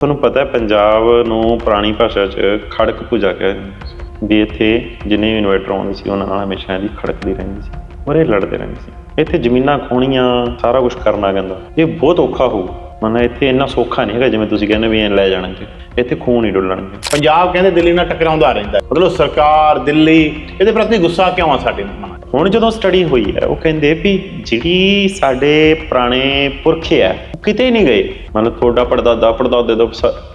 ਤੁਹਾਨੂੰ ਪਤਾ ਹੈ, ਪੰਜਾਬ ਨੂੰ ਪੁਰਾਣੀ ਭਾਸ਼ਾ 'ਚ ਖੜਕ ਪੂਜਾ ਕਹਿੰਦੇ ਵੀ ਇੱਥੇ ਜਿੰਨੇ ਵੀ ਇਨਵਰਟਰ ਆਉਂਦੇ ਸੀ, ਉਹਨਾਂ ਨਾਲ ਹਮੇਸ਼ਾ ਇਹਦੀ ਖੜਕਦੀ ਰਹਿੰਦੀ ਸੀ ਔਰ ਇਹ ਲੜਦੇ ਰਹਿੰਦੇ ਸੀ। ਇੱਥੇ ਜ਼ਮੀਨਾਂ, ਖੋਣੀਆਂ, ਸਾਰਾ ਕੁਝ ਕਰਨਾ ਕਹਿੰਦਾ ਇਹ ਬਹੁਤ ਔਖਾ ਹੋਊ। ਮਨ ਇੱਥੇ ਇੰਨਾ ਸੌਖਾ ਨਹੀਂ ਹੈਗਾ ਜਿਵੇਂ ਤੁਸੀਂ ਕਹਿੰਦੇ ਵੀ ਐ ਲੈ ਜਾਣਗੇ। ਇੱਥੇ ਖੂਨ ਹੀ ਡੁੱਲਣਗੇ। ਪੰਜਾਬ ਕਹਿੰਦੇ ਦਿੱਲੀ ਨਾਲ ਟਕਰਾਉਂਦਾ ਰਹਿੰਦਾ ਮਤਲਬ ਸਰਕਾਰ ਦਿੱਲੀ, ਇਹਦੇ ਪ੍ਰਤੀ ਗੁੱਸਾ ਕਿਉਂ ਆ ਸਾਡੇ ਮਨਾਂ 'ਚ ਹੁਣ ਜਦੋਂ ਸਟੱਡੀ ਹੋਈ ਹੈ, ਉਹ ਕਹਿੰਦੇ ਵੀ ਜਿਹੜੀ ਸਾਡੇ ਪੁਰਾਣੇ ਪੁਰਖੇ ਆ, ਉਹ ਕਿਤੇ ਨਹੀਂ ਗਏ। ਮਤਲਬ ਤੁਹਾਡਾ ਪੜਦਾਦਾ, ਪੜਦਾਦੇ ਤੋਂ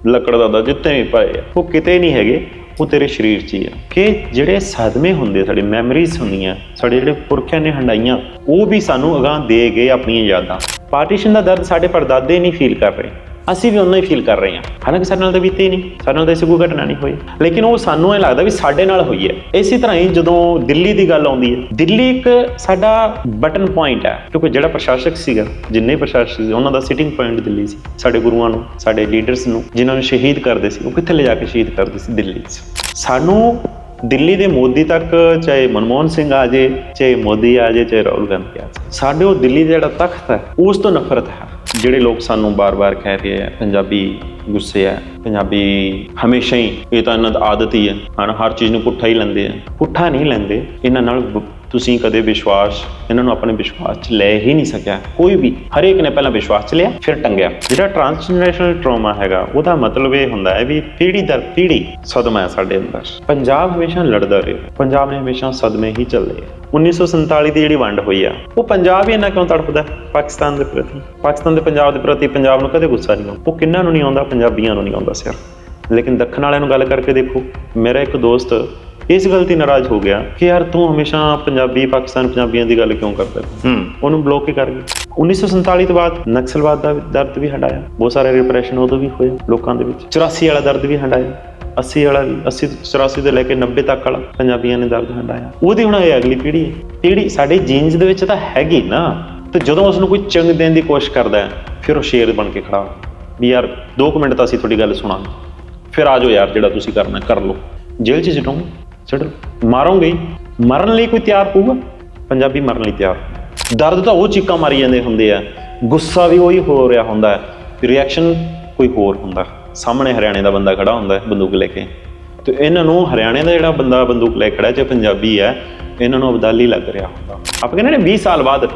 ਲੱਕੜ ਦਾਦਾ ਜਿੱਤੇ ਵੀ ਪਏ ਉਹ ਕਿਤੇ ਨਹੀਂ ਹੈਗੇ, ਉਹ ਤੇਰੇ ਸਰੀਰ 'ਚ ਹੀ ਆ। ਕਿ ਜਿਹੜੇ ਸਦਮੇ ਹੁੰਦੇ, ਸਾਡੇ ਮੈਮਰੀਜ਼ ਹੁੰਦੀਆਂ, ਸਾਡੇ ਜਿਹੜੇ ਪੁਰਖਿਆਂ ਨੇ ਹੰਡਾਈਆਂ, ਉਹ ਵੀ ਸਾਨੂੰ ਅਗਾਹ ਦੇ ਗਏ ਆਪਣੀਆਂ ਯਾਦਾਂ। ਪਾਰਟੀਸ਼ਨ ਦਾ ਦਰਦ ਸਾਡੇ ਪੜਦਾਦੇ ਨਹੀਂ ਫੀਲ ਕਰ ਰਹੇ। ਅਸੀਂ ਵੀ ਉਹਨਾਂ ਹੀ ਫੀਲ ਕਰ ਰਹੇ ਹਾਂ। ਹਾਲਾਂਕਿ ਸਾਡੇ ਨਾਲ ਤਾਂ ਬੀਤੇ ਹੀ ਨਹੀਂ, ਸਾਡੇ ਨਾਲ ਤਾਂ ਐਸੀ ਕੋਈ ਘਟਨਾ ਨਹੀਂ ਹੋਈ। ਲੇਕਿਨ ਉਹ ਸਾਨੂੰ ਇਹ ਲੱਗਦਾ ਵੀ ਸਾਡੇ ਨਾਲ ਹੋਈ ਹੈ। ਇਸੇ ਤਰ੍ਹਾਂ ਹੀ ਜਦੋਂ ਦਿੱਲੀ ਦੀ ਗੱਲ ਆਉਂਦੀ ਹੈ, ਦਿੱਲੀ ਇੱਕ ਸਾਡਾ ਬਟਨ ਪੁਆਇੰਟ ਹੈ, ਕਿਉਂਕਿ ਜਿਹੜਾ ਪ੍ਰਸ਼ਾਸਕ ਸੀਗਾ, ਜਿੰਨੇ ਪ੍ਰਸ਼ਾਸਕ ਸੀ, ਉਹਨਾਂ ਦਾ ਸਿਟਿੰਗ ਪੁਆਇੰਟ ਦਿੱਲੀ ਸੀ। ਸਾਡੇ ਗੁਰੂਆਂ ਨੂੰ, ਸਾਡੇ ਲੀਡਰਸ ਨੂੰ, ਜਿਨ੍ਹਾਂ ਨੂੰ ਸ਼ਹੀਦ ਕਰਦੇ ਸੀ, ਉਹ ਕਿੱਥੇ ਲੈ ਜਾ ਕੇ ਸ਼ਹੀਦ ਕਰਦੇ ਸੀ ਦਿੱਲੀ 'ਚ? ਸਾਨੂੰ ਦਿੱਲੀ ਦੇ ਮੋਦੀ ਤੱਕ ਚਾਹੇ ਮਨਮੋਹਨ ਸਿੰਘ ਆ ਜੇ, ਚਾਹੇ ਮੋਦੀ ਆ ਜੇ, ਚਾਹੇ ਰਾਹੁਲ ਗਾਂਧੀ ਆ ਜੇ, ਸਾਡੇ ਉਹ ਦਿੱਲੀ ਦਾ ਜਿਹੜਾ ਤਖਤ ਹੈ, ਉਸ ਤੋਂ ਨਫ਼ਰਤ ਹੈ। ਜਿਹੜੇ ਲੋਕ ਸਾਨੂੰ ਬਾਰ-ਬਾਰ ਕਹਿ ਰਹੇ ਆ, ਪੰਜਾਬੀ ਗੁੱਸੇ ਆ, ਪੰਜਾਬੀ ਹਮੇਸ਼ਾ ਹੀ ਇਹ ਤਾਂ ਇਹਨਾਂ ਦਾ ਆਦਤ ਹੀ ਹੈ ਹਨ ਹਰ ਚੀਜ਼ ਨੂੰ ਪੁੱਠਾ ਹੀ ਲੈਂਦੇ ਆ। ਪੁੱਠਾ ਨਹੀਂ ਲੈਂਦੇ, ਇਹਨਾਂ ਨਾਲ ਤੁਸੀਂ ਕਦੇ ਵਿਸ਼ਵਾਸ, ਇਹਨਾਂ ਨੂੰ ਆਪਣੇ ਵਿਸ਼ਵਾਸ 'ਚ ਲੈ ਹੀ ਨਹੀਂ ਸਕਿਆ। ਕੋਈ ਵੀ, ਹਰੇਕ ਨੇ ਪਹਿਲਾਂ ਵਿਸ਼ਵਾਸ 'ਚ ਲਿਆ, ਫਿਰ ਟੰਗਿਆ। ਜਿਹੜਾ ਟ੍ਰਾਂਸਜਨਰੇਸ਼ਨਲ ਟਰਾਮਾ ਹੈਗਾ, ਉਹਦਾ ਮਤਲਬ ਇਹ ਹੁੰਦਾ ਹੈ ਵੀ ਪੀੜ੍ਹੀ ਦਰ ਪੀੜ੍ਹੀ ਸਦਮਾ ਹੈ ਸਾਡੇ ਅੰਦਰ। ਪੰਜਾਬ ਹਮੇਸ਼ਾ ਲੜਦਾ ਰਿਹਾ। ਪੰਜਾਬ ਨੇ ਹਮੇਸ਼ਾ ਸਦਮੇ ਹੀ ਚੱਲੇ ਆ। 1947 ਦੀ ਜਿਹੜੀ ਵੰਡ ਹੋਈ ਆ, ਉਹ ਪੰਜਾਬ ਹੀ ਇੰਨਾ ਕਿਉਂ ਤੜਫਦਾ ਪਾਕਿਸਤਾਨ ਦੇ ਪ੍ਰਤੀ। ਪਾਕਿਸਤਾਨ ਦੇ ਪੰਜਾਬ ਦੇ ਪ੍ਰਤੀ ਪੰਜਾਬ ਨੂੰ ਕਦੇ ਗੁੱਸਾ ਨਹੀਂ ਆਉਂਦਾ। ਉਹ ਕਿੰਨਾਂ ਨੂੰ ਨਹੀਂ ਆਉਂਦਾ? ਪੰਜਾਬੀਆਂ ਨੂੰ ਨਹੀਂ ਆਉਂਦਾ ਸਿਰ। ਲੇਕਿਨ ਦੱਖਣ ਵਾਲਿਆਂ ਨੂੰ ਗੱਲ ਕਰਕੇ ਦੇਖੋ। ਮੇਰਾ ਇੱਕ ਦੋਸਤ ਇਸ ਗੱਲ ਤੇ ਨਾਰਾਜ਼ ਹੋ ਗਿਆ ਕਿ ਯਾਰ ਤੂੰ ਹਮੇਸ਼ਾ ਪੰਜਾਬੀ ਪਾਕਿਸਤਾਨ ਪੰਜਾਬੀਆਂ ਦੀ ਗੱਲ ਕਿਉਂ ਕਰਦਾ? ਹੈ? ਉਹਨੂੰ ਬਲੌਕ ਹੀ ਕਰ ਗਏ 1947 ਤੋਂ ਬਾਅਦ ਨਕਸਲਵਾਦ ਦਾ ਦਰਦ ਵੀ ਹੰਡਾਇਆ ਬਹੁਤ ਸਾਰੇ ਰਿਪਰੈਸ਼ਨ ਉਦੋਂ ਵੀ ਹੋਏ ਲੋਕਾਂ ਦੇ ਵਿੱਚ। 84 ਵਾਲਾ ਦਰਦ ਵੀ ਹੰਡਾਇਆ 80 ਵਾਲਾ ਵੀ 80 84 ਤੋਂ ਲੈ ਕੇ 90 ਤੱਕ ਵਾਲਾ ਪੰਜਾਬੀਆਂ ਨੇ ਦਰਦ ਹੰਡਾਇਆ ਉਹਦੀ ਹੁਣ ਇਹ ਅਗਲੀ ਪੀੜ੍ਹੀ ਹੈ। ਪੀੜ੍ਹੀ ਸਾਡੇ ਜੀਨਸ ਦੇ ਵਿੱਚ ਤਾਂ ਹੈਗੀ ਨਾ। ਤੇ ਜਦੋਂ ਉਸ ਨੂੰ ਕੋਈ ਚੰਗ ਦੇਣ ਦੀ ਕੋਸ਼ਿਸ਼ ਕਰਦਾ ਹੈ ਫਿਰ ਉਹ ਸ਼ੇਰ ਬਣ ਕੇ ਖੜਾ। ਵੀ ਯਾਰ 2 ਮਿੰਟ ਤਾਂ ਅਸੀਂ ਤੁਹਾਡੀ ਗੱਲ ਸੁਣਾਂਗੇ। ਫਿਰ ਆ ਜਾਓ ਯਾਰ ਜਿਹੜਾ ਤੁਸੀਂ ਕਰਨਾ ਕਰ ਲਓ। ਜੇਲ੍ਹ 'ਚ ਸਿੱਟੋਗੇ? ਸਿੱਟ ਲਓ। ਮਾਰੋਗੇ ਹੀ। ਮਰਨ ਲਈ ਕੋਈ ਤਿਆਰ ਹੋਊਗਾ ਪੰਜਾਬੀ ਮਰਨ ਲਈ ਤਿਆਰ। ਦਰਦ ਤਾਂ ਉਹ ਚੀਕਾਂ ਮਾਰੀ ਜਾਂਦੇ ਹੁੰਦੇ ਆ। ਗੁੱਸਾ ਵੀ ਉਹੀ ਹੋ ਰਿਹਾ ਹੁੰਦਾ ਹੈ। ਰਿਐਕਸ਼ਨ ਕੋਈ ਹੋਰ ਹੁੰਦਾ। ਸਾਹਮਣੇ ਹਰਿਆਣੇ ਦਾ ਬੰਦਾ ਖੜਾ ਹੁੰਦਾ ਬੰਦੂਕ ਲੈ ਕੇ। ਤੇ ਇਹਨਾਂ ਨੂੰ ਹਰਿਆਣੇ ਦਾ ਜਿਹੜਾ ਬੰਦਾ ਬੰਦੂਕ ਲੈ ਕੇ ਖੜਾ ਜੇ ਪੰਜਾਬੀ ਹੈ, ਇਹਨਾਂ ਨੂੰ ਅਬਦਾਲੀ ਲੱਗ ਰਿਹਾ ਹੁੰਦਾ। ਆਪਾਂ ਕਹਿੰਦੇ ਨੇ 20 ਸਾਲ ਬਾਅਦ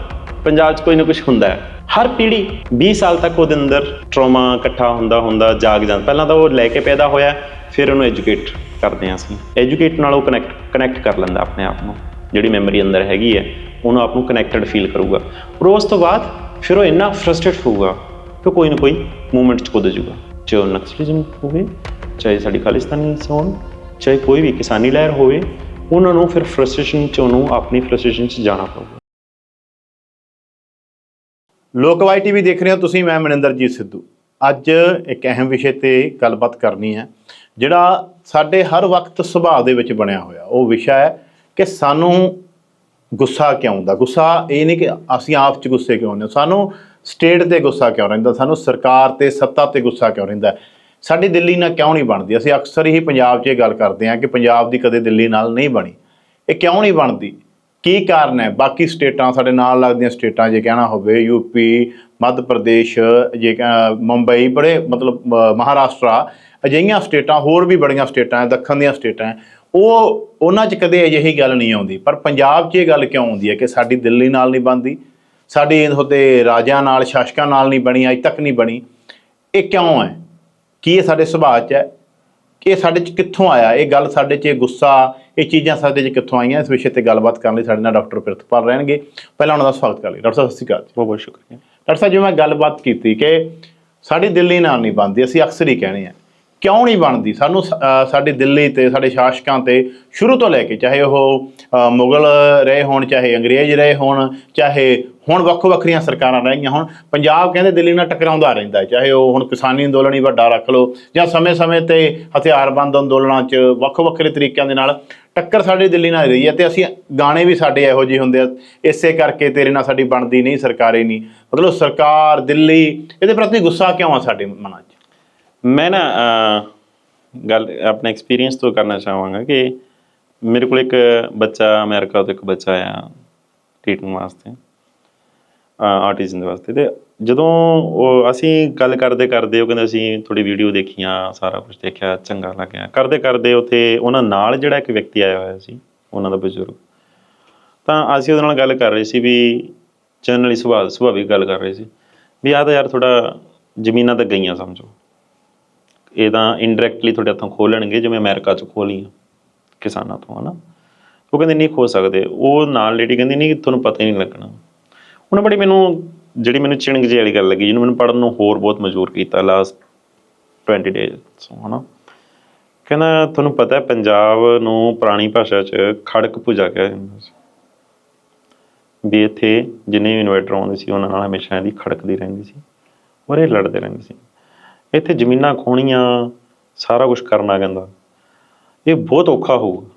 ਪੰਜਾਬ 'ਚ ਕੋਈ ਨਾ ਕੁਝ ਹੁੰਦਾ ਹੈ। ਹਰ ਪੀੜ੍ਹੀ 20 ਸਾਲ ਤੱਕ ਉਹਦੇ ਅੰਦਰ ਟਰੋਮਾ ਇਕੱਠਾ ਹੁੰਦਾ ਹੁੰਦਾ, ਜਾਗ ਜਾਂਦਾ। ਪਹਿਲਾਂ ਤਾਂ ਉਹ ਲੈ ਕੇ ਪੈਦਾ ਹੋਇਆ, ਫਿਰ ਉਹਨੂੰ ਐਜੂਕੇਟ ਕਰਦੇ ਹਾਂ ਅਸੀਂ। ਐਜੂਕੇਟ ਨਾਲ ਉਹ ਕਨੈਕਟ ਕਨੈਕਟ ਕਰ ਲੈਂਦਾ ਆਪਣੇ ਆਪ ਨੂੰ। ਜਿਹੜੀ ਮੈਮਰੀ ਅੰਦਰ ਹੈਗੀ ਹੈ, ਉਹਨੂੰ ਆਪ ਨੂੰ ਕਨੈਕਟਡ ਫੀਲ ਕਰੂਗਾ। ਔਰ ਉਸ ਤੋਂ ਬਾਅਦ ਫਿਰ ਉਹ ਇੰਨਾ ਫਰਸਟ੍ਰੇਟ ਹੋਊਗਾ ਕਿ ਕੋਈ ਨਾ ਕੋਈ ਮੂਵਮੈਂਟ 'ਚ ਕੁੱਦ ਜਾਊਗਾ। ਚਾਹੇ ਉਹ ਨਕਸਲਿਜ਼ਮ ਹੋਵੇ, ਚਾਹੇ ਸਾਡੀ ਖਾਲਿਸਤਾਨੀ ਹੋਣ, ਚਾਹੇ ਕੋਈ ਵੀ ਕਿਸਾਨੀ ਲਹਿਰ ਹੋਵੇ, ਉਹਨਾਂ ਨੂੰ ਫਿਰ ਫਰਸਟ੍ਰੇਸ਼ਨ 'ਚ ਉਹਨੂੰ ਆਪਣੀ ਫਰਸਟ੍ਰੇਸ਼ਨ 'ਚ ਜਾਣਾ ਪਊਗਾ। ਲੋਕਵਾਈ ਟੀਵੀ ਦੇਖ ਰਹੇ ਹੋ ਤੁਸੀਂ, ਮੈਂ ਮਨਿੰਦਰਜੀਤ ਸਿੱਧੂ। ਅੱਜ ਇੱਕ ਅਹਿਮ ਵਿਸ਼ੇ ਤੇ ਗੱਲਬਾਤ ਕਰਨੀ ਹੈ। ਜਿਹੜਾ ਸਾਡੇ ਹਰ ਵਕਤ ਸੁਭਾਅ ਦੇ ਵਿੱਚ ਬਣਿਆ ਹੋਇਆ, ਉਹ ਵਿਸ਼ਾ ਹੈ ਕਿ ਸਾਨੂੰ ਗੁੱਸਾ ਕਿਉਂ ਆਉਂਦਾ ਗੁੱਸਾ ਇਹ ਨਹੀਂ ਕਿ ਅਸੀਂ ਆਪ 'ਚ ਗੁੱਸੇ ਕਿਉਂ ਹੁੰਦੇ ਸਾਨੂੰ ਸਟੇਟ ਤੇ ਗੁੱਸਾ ਕਿਉਂ ਰਹਿੰਦਾ? ਸਾਨੂੰ ਸਰਕਾਰ ਤੇ, ਸੱਤਾ ਤੇ ਗੁੱਸਾ ਕਿਉਂ ਰਹਿੰਦਾ? ਸਾਡੀ ਦਿੱਲੀ ਨਾਲ ਕਿਉਂ ਨਹੀਂ ਬਣਦੀ? ਅਸੀਂ ਅਕਸਰ ਹੀ ਪੰਜਾਬ 'ਚ ਇਹ ਗੱਲ ਕਰਦੇ ਹਾਂ ਕਿ ਪੰਜਾਬ ਦੀ ਕਦੇ ਦਿੱਲੀ ਨਾਲ ਨਹੀਂ ਬਣੀ। ਇਹ ਕਿਉਂ ਨਹੀਂ ਬਣਦੀ? ਕੀ ਕਾਰਨ ਹੈ? ਬਾਕੀ ਸਟੇਟਾਂ, ਸਾਡੇ ਨਾਲ ਲੱਗਦੀਆਂ ਸਟੇਟਾਂ, ਜੇ ਕਹਿਣਾ ਹੋਵੇ ਯੂਪੀ ਮੱਧ ਪ੍ਰਦੇਸ਼, ਜੇ ਕਹਿ- ਮੁੰਬਈ, ਬੜੇ ਮਤਲਬ ਮਹਾਰਾਸ਼ਟਰਾ ਅਜਿਹੀਆਂ ਸਟੇਟਾਂ ਹੋਰ ਵੀ ਬੜੀਆਂ ਸਟੇਟਾਂ ਹੈ ਦੱਖਣ ਦੀਆਂ ਸਟੇਟਾਂ ਹੈ, ਉਹ ਉਹਨਾਂ 'ਚ ਕਦੇ ਅਜਿਹੀ ਗੱਲ ਨਹੀਂ ਆਉਂਦੀ। ਪਰ ਪੰਜਾਬ 'ਚ ਇਹ ਗੱਲ ਕਿਉਂ ਆਉਂਦੀ ਹੈ ਕਿ ਸਾਡੀ ਦਿੱਲੀ ਨਾਲ ਨਹੀਂ ਬਣਦੀ? ਸਾਡੀ ਉਹਦੇ ਰਾਜਿਆਂ ਨਾਲ ਸ਼ਾਸਕਾਂ ਨਾਲ ਨਹੀਂ ਬਣੀ ਅੱਜ ਤੱਕ ਨਹੀਂ ਬਣੀ। ਇਹ ਕਿਉਂ ਹੈ? ਕੀ ਇਹ ਸਾਡੇ ਸੁਭਾਅ 'ਚ ਹੈ? ਕਿ ਇਹ ਸਾਡੇ 'ਚ ਕਿੱਥੋਂ ਆਇਆ? ਇਹ ਗੱਲ ਸਾਡੇ 'ਚ ਇਹ ਗੁੱਸਾ ਇਹ ਚੀਜ਼ਾਂ ਸਾਡੇ 'ਚ ਕਿੱਥੋਂ ਆਈਆਂ? ਇਸ ਵਿਸ਼ੇ ਤੇ ਗੱਲਬਾਤ ਕਰਨ ਲਈ ਸਾਡੇ ਨਾਲ ਡਾਕਟਰ ਪ੍ਰਿਤਪਾਲ ਰਹਿਣਗੇ। ਪਹਿਲਾਂ ਉਹਨਾਂ ਦਾ ਸਵਾਗਤ ਕਰ ਲਈ ਡਾਕਟਰ ਸਾਹਿਬ ਸਤਿ ਸ਼੍ਰੀ ਅਕਾਲ। ਬਹੁਤ ਬਹੁਤ ਸ਼ੁਕਰੀਆ। ਡਾਕਟਰ ਸਾਹਿਬ ਜਿਵੇਂ ਮੈਂ ਗੱਲਬਾਤ ਕੀਤੀ ਕਿ ਸਾਡੀ ਦਿੱਲੀ ਨਾਲ ਨਹੀਂ ਬਣਦੀ ਅਸੀਂ ਅਕਸਰ ਹੀ ਕਹਿੰਦੇ ਆ ਕਿਉਂ ਨਹੀਂ ਬਣਦੀ? ਸਾਨੂੰ ਸ- ਸਾਡੀ ਦਿੱਲੀ ਤੇ, ਸਾਡੇ ਸ਼ਾਸਕਾਂ ਤੇ ਸ਼ੁਰੂ ਤੋਂ ਲੈ ਕੇ, ਚਾਹੇ ਉਹ ਮੁਗਲ ਰਹੇ ਹੋਣ, ਚਾਹੇ ਅੰਗਰੇਜ਼ ਰਹੇ ਹੋਣ, ਚਾਹੇ ਹੁਣ ਵੱਖੋ ਵੱਖਰੀਆਂ ਸਰਕਾਰਾਂ ਰਹੀਆਂ ਹੁਣ, ਪੰਜਾਬ ਕਹਿੰਦੇ ਦਿੱਲੀ ਨਾਲ ਟਕਰਾਉਂਦਾ ਰਹਿੰਦਾ ਚਾਹੇ ਉਹ ਹੁਣ ਕਿਸਾਨੀ ਅੰਦੋਲਨ ਹੀ ਵੱਡਾ ਰੱਖ ਲਓ, ਜਾਂ ਸਮੇਂ-ਸਮੇਂ ਤੇ ਹਥਿਆਰਬੰਦ ਅੰਦੋਲਨਾਂ 'ਚ ਵੱਖੋ ਵੱਖਰੇ ਤਰੀਕਿਆਂ ਦੇ ਨਾਲ ਟੱਕਰ ਸਾਡੀ ਦਿੱਲੀ ਨਾਲ ਰਹੀ ਹੈ ਤੇ ਅਸੀਂ ਗਾਣੇ ਵੀ ਸਾਡੇ ਇਹੋ ਜਿਹੇ ਹੁੰਦੇ ਆ, ਇਸੇ ਕਰਕੇ ਤੇਰੇ ਨਾਲ ਸਾਡੀ ਬਣਦੀ ਨਹੀਂ, ਸਰਕਾਰੇ ਨਹੀਂ। ਮਤਲਬ ਸਰਕਾਰ ਦਿੱਲੀ, ਇਹਦੇ ਪ੍ਰਤੀ ਗੁੱਸਾ ਕਿਉਂ ਆ ਸਾਡੇ ਮਨਾਂ 'ਚ? ਮੈਂ ਨਾ ਗੱਲ, ਆਪਣੇ ਐਕਸਪੀਰੀਅੰਸ ਤੋਂ ਕਰਨਾ ਚਾਹਾਂਗਾ ਕਿ ਮੇਰੇ ਕੋਲ ਇੱਕ ਬੱਚਾ, ਅਮਰੀਕਾ ਤੋਂ ਇੱਕ ਬੱਚਾ ਆਇਆ ਟ੍ਰੀਟਮੈਂਟ ਵਾਸਤੇ ਆਰਟਿਜ਼ਮ ਦੇ ਵਾਸਤੇ ਤੇ ਜਦੋਂ ਉਹ ਅਸੀਂ ਗੱਲ ਕਰਦੇ ਕਰਦੇ ਉਹ ਕਹਿੰਦੇ ਅਸੀਂ ਥੋੜੀ ਵੀਡੀਓ ਦੇਖੀਆਂ, ਸਾਰਾ ਕੁਝ ਦੇਖਿਆ, ਚੰਗਾ ਲੱਗਿਆ। ਕਰਦੇ ਕਰਦੇ ਉੱਥੇ ਉਹਨਾਂ ਨਾਲ ਜਿਹੜਾ ਇੱਕ ਵਿਅਕਤੀ ਆਇਆ ਹੋਇਆ ਸੀ, ਉਹਨਾਂ ਦਾ ਬਜ਼ੁਰਗ। ਤਾਂ ਅਸੀਂ ਉਹਦੇ ਨਾਲ ਗੱਲ ਕਰ ਰਹੇ ਸੀ ਵੀ ਜਨਰਲੀ ਸੁਭਾਅ ਸੁਭਾਵਿਕ ਗੱਲ ਕਰ ਰਹੇ ਸੀ। ਵੀ ਆਹ ਤਾਂ ਯਾਰ ਥੋੜਾ ਜ਼ਮੀਨਾਂ ਤੱਕ ਗਈਆਂ, ਸਮਝੋ। ਇਹ ਤਾਂ ਇਨਡਾਇਰੈਕਟਲੀ ਤੁਹਾਡੇ ਹੱਥੋਂ ਖੋਲਣਗੇ, ਜਿਵੇਂ ਅਮਰੀਕਾ ਚ ਖੋਲੀਆਂ ਕਿਸਾਨਾਂ ਤੋਂ, ਹਨਾ? ਉਹ ਕਹਿੰਦੇ ਨਹੀਂ ਖੋ ਸਕਦੇ। ਉਹ ਨਾਲ ਲੇਡੀ ਕਹਿੰਦੀ ਨਹੀਂ, ਤੁਹਾਨੂੰ ਪਤਾ ਹੀ ਨਹੀਂ ਲੱਗਣਾ। ਉਹਨੇ ਬੜੀ ਮੈਨੂੰ, ਜਿਹੜੀ ਮੈਨੂੰ ਚਿਣਗ ਜਿਹੀ ਵਾਲੀ ਗੱਲ ਲੱਗੀ, ਜਿਹਨੂੰ ਮੈਨੂੰ ਪੜਨ ਨੂੰ ਹੋਰ ਬਹੁਤ ਮਜਬੂਰ ਕੀਤਾ ਲਾਸਟ 20 ਡੇਜ਼ ਹਨਾ? ਕਹਿੰਦਾ, ਤੁਹਾਨੂੰ ਪਤਾ ਹੈ, ਪੰਜਾਬ ਨੂੰ ਪੁਰਾਣੀ ਭਾਸ਼ਾ 'ਚ ਖੜਕ ਪੂਜਾ ਕਿਹਾ ਜਾਂਦਾ ਸੀ। ਵੀ ਇੱਥੇ ਜਿੰਨੇ ਵੀ ਇਨਵੈਟਰ ਆਉਂਦੇ ਸੀ, ਉਹਨਾਂ ਨਾਲ ਹਮੇਸ਼ਾ ਇਹਦੀ ਖੜਕਦੀ ਰਹਿੰਦੀ ਸੀ ਔਰ ਇਹ ਲੜਦੇ ਰਹਿੰਦੇ ਸੀ। ਇੱਥੇ ਜ਼ਮੀਨਾਂ ਖੋਣੀਆਂ, ਸਾਰਾ ਕੁਝ ਕਰਨਾ ਕਹਿੰਦਾ। ਇਹ ਬਹੁਤ ਔਖਾ ਹੋਊਗਾ।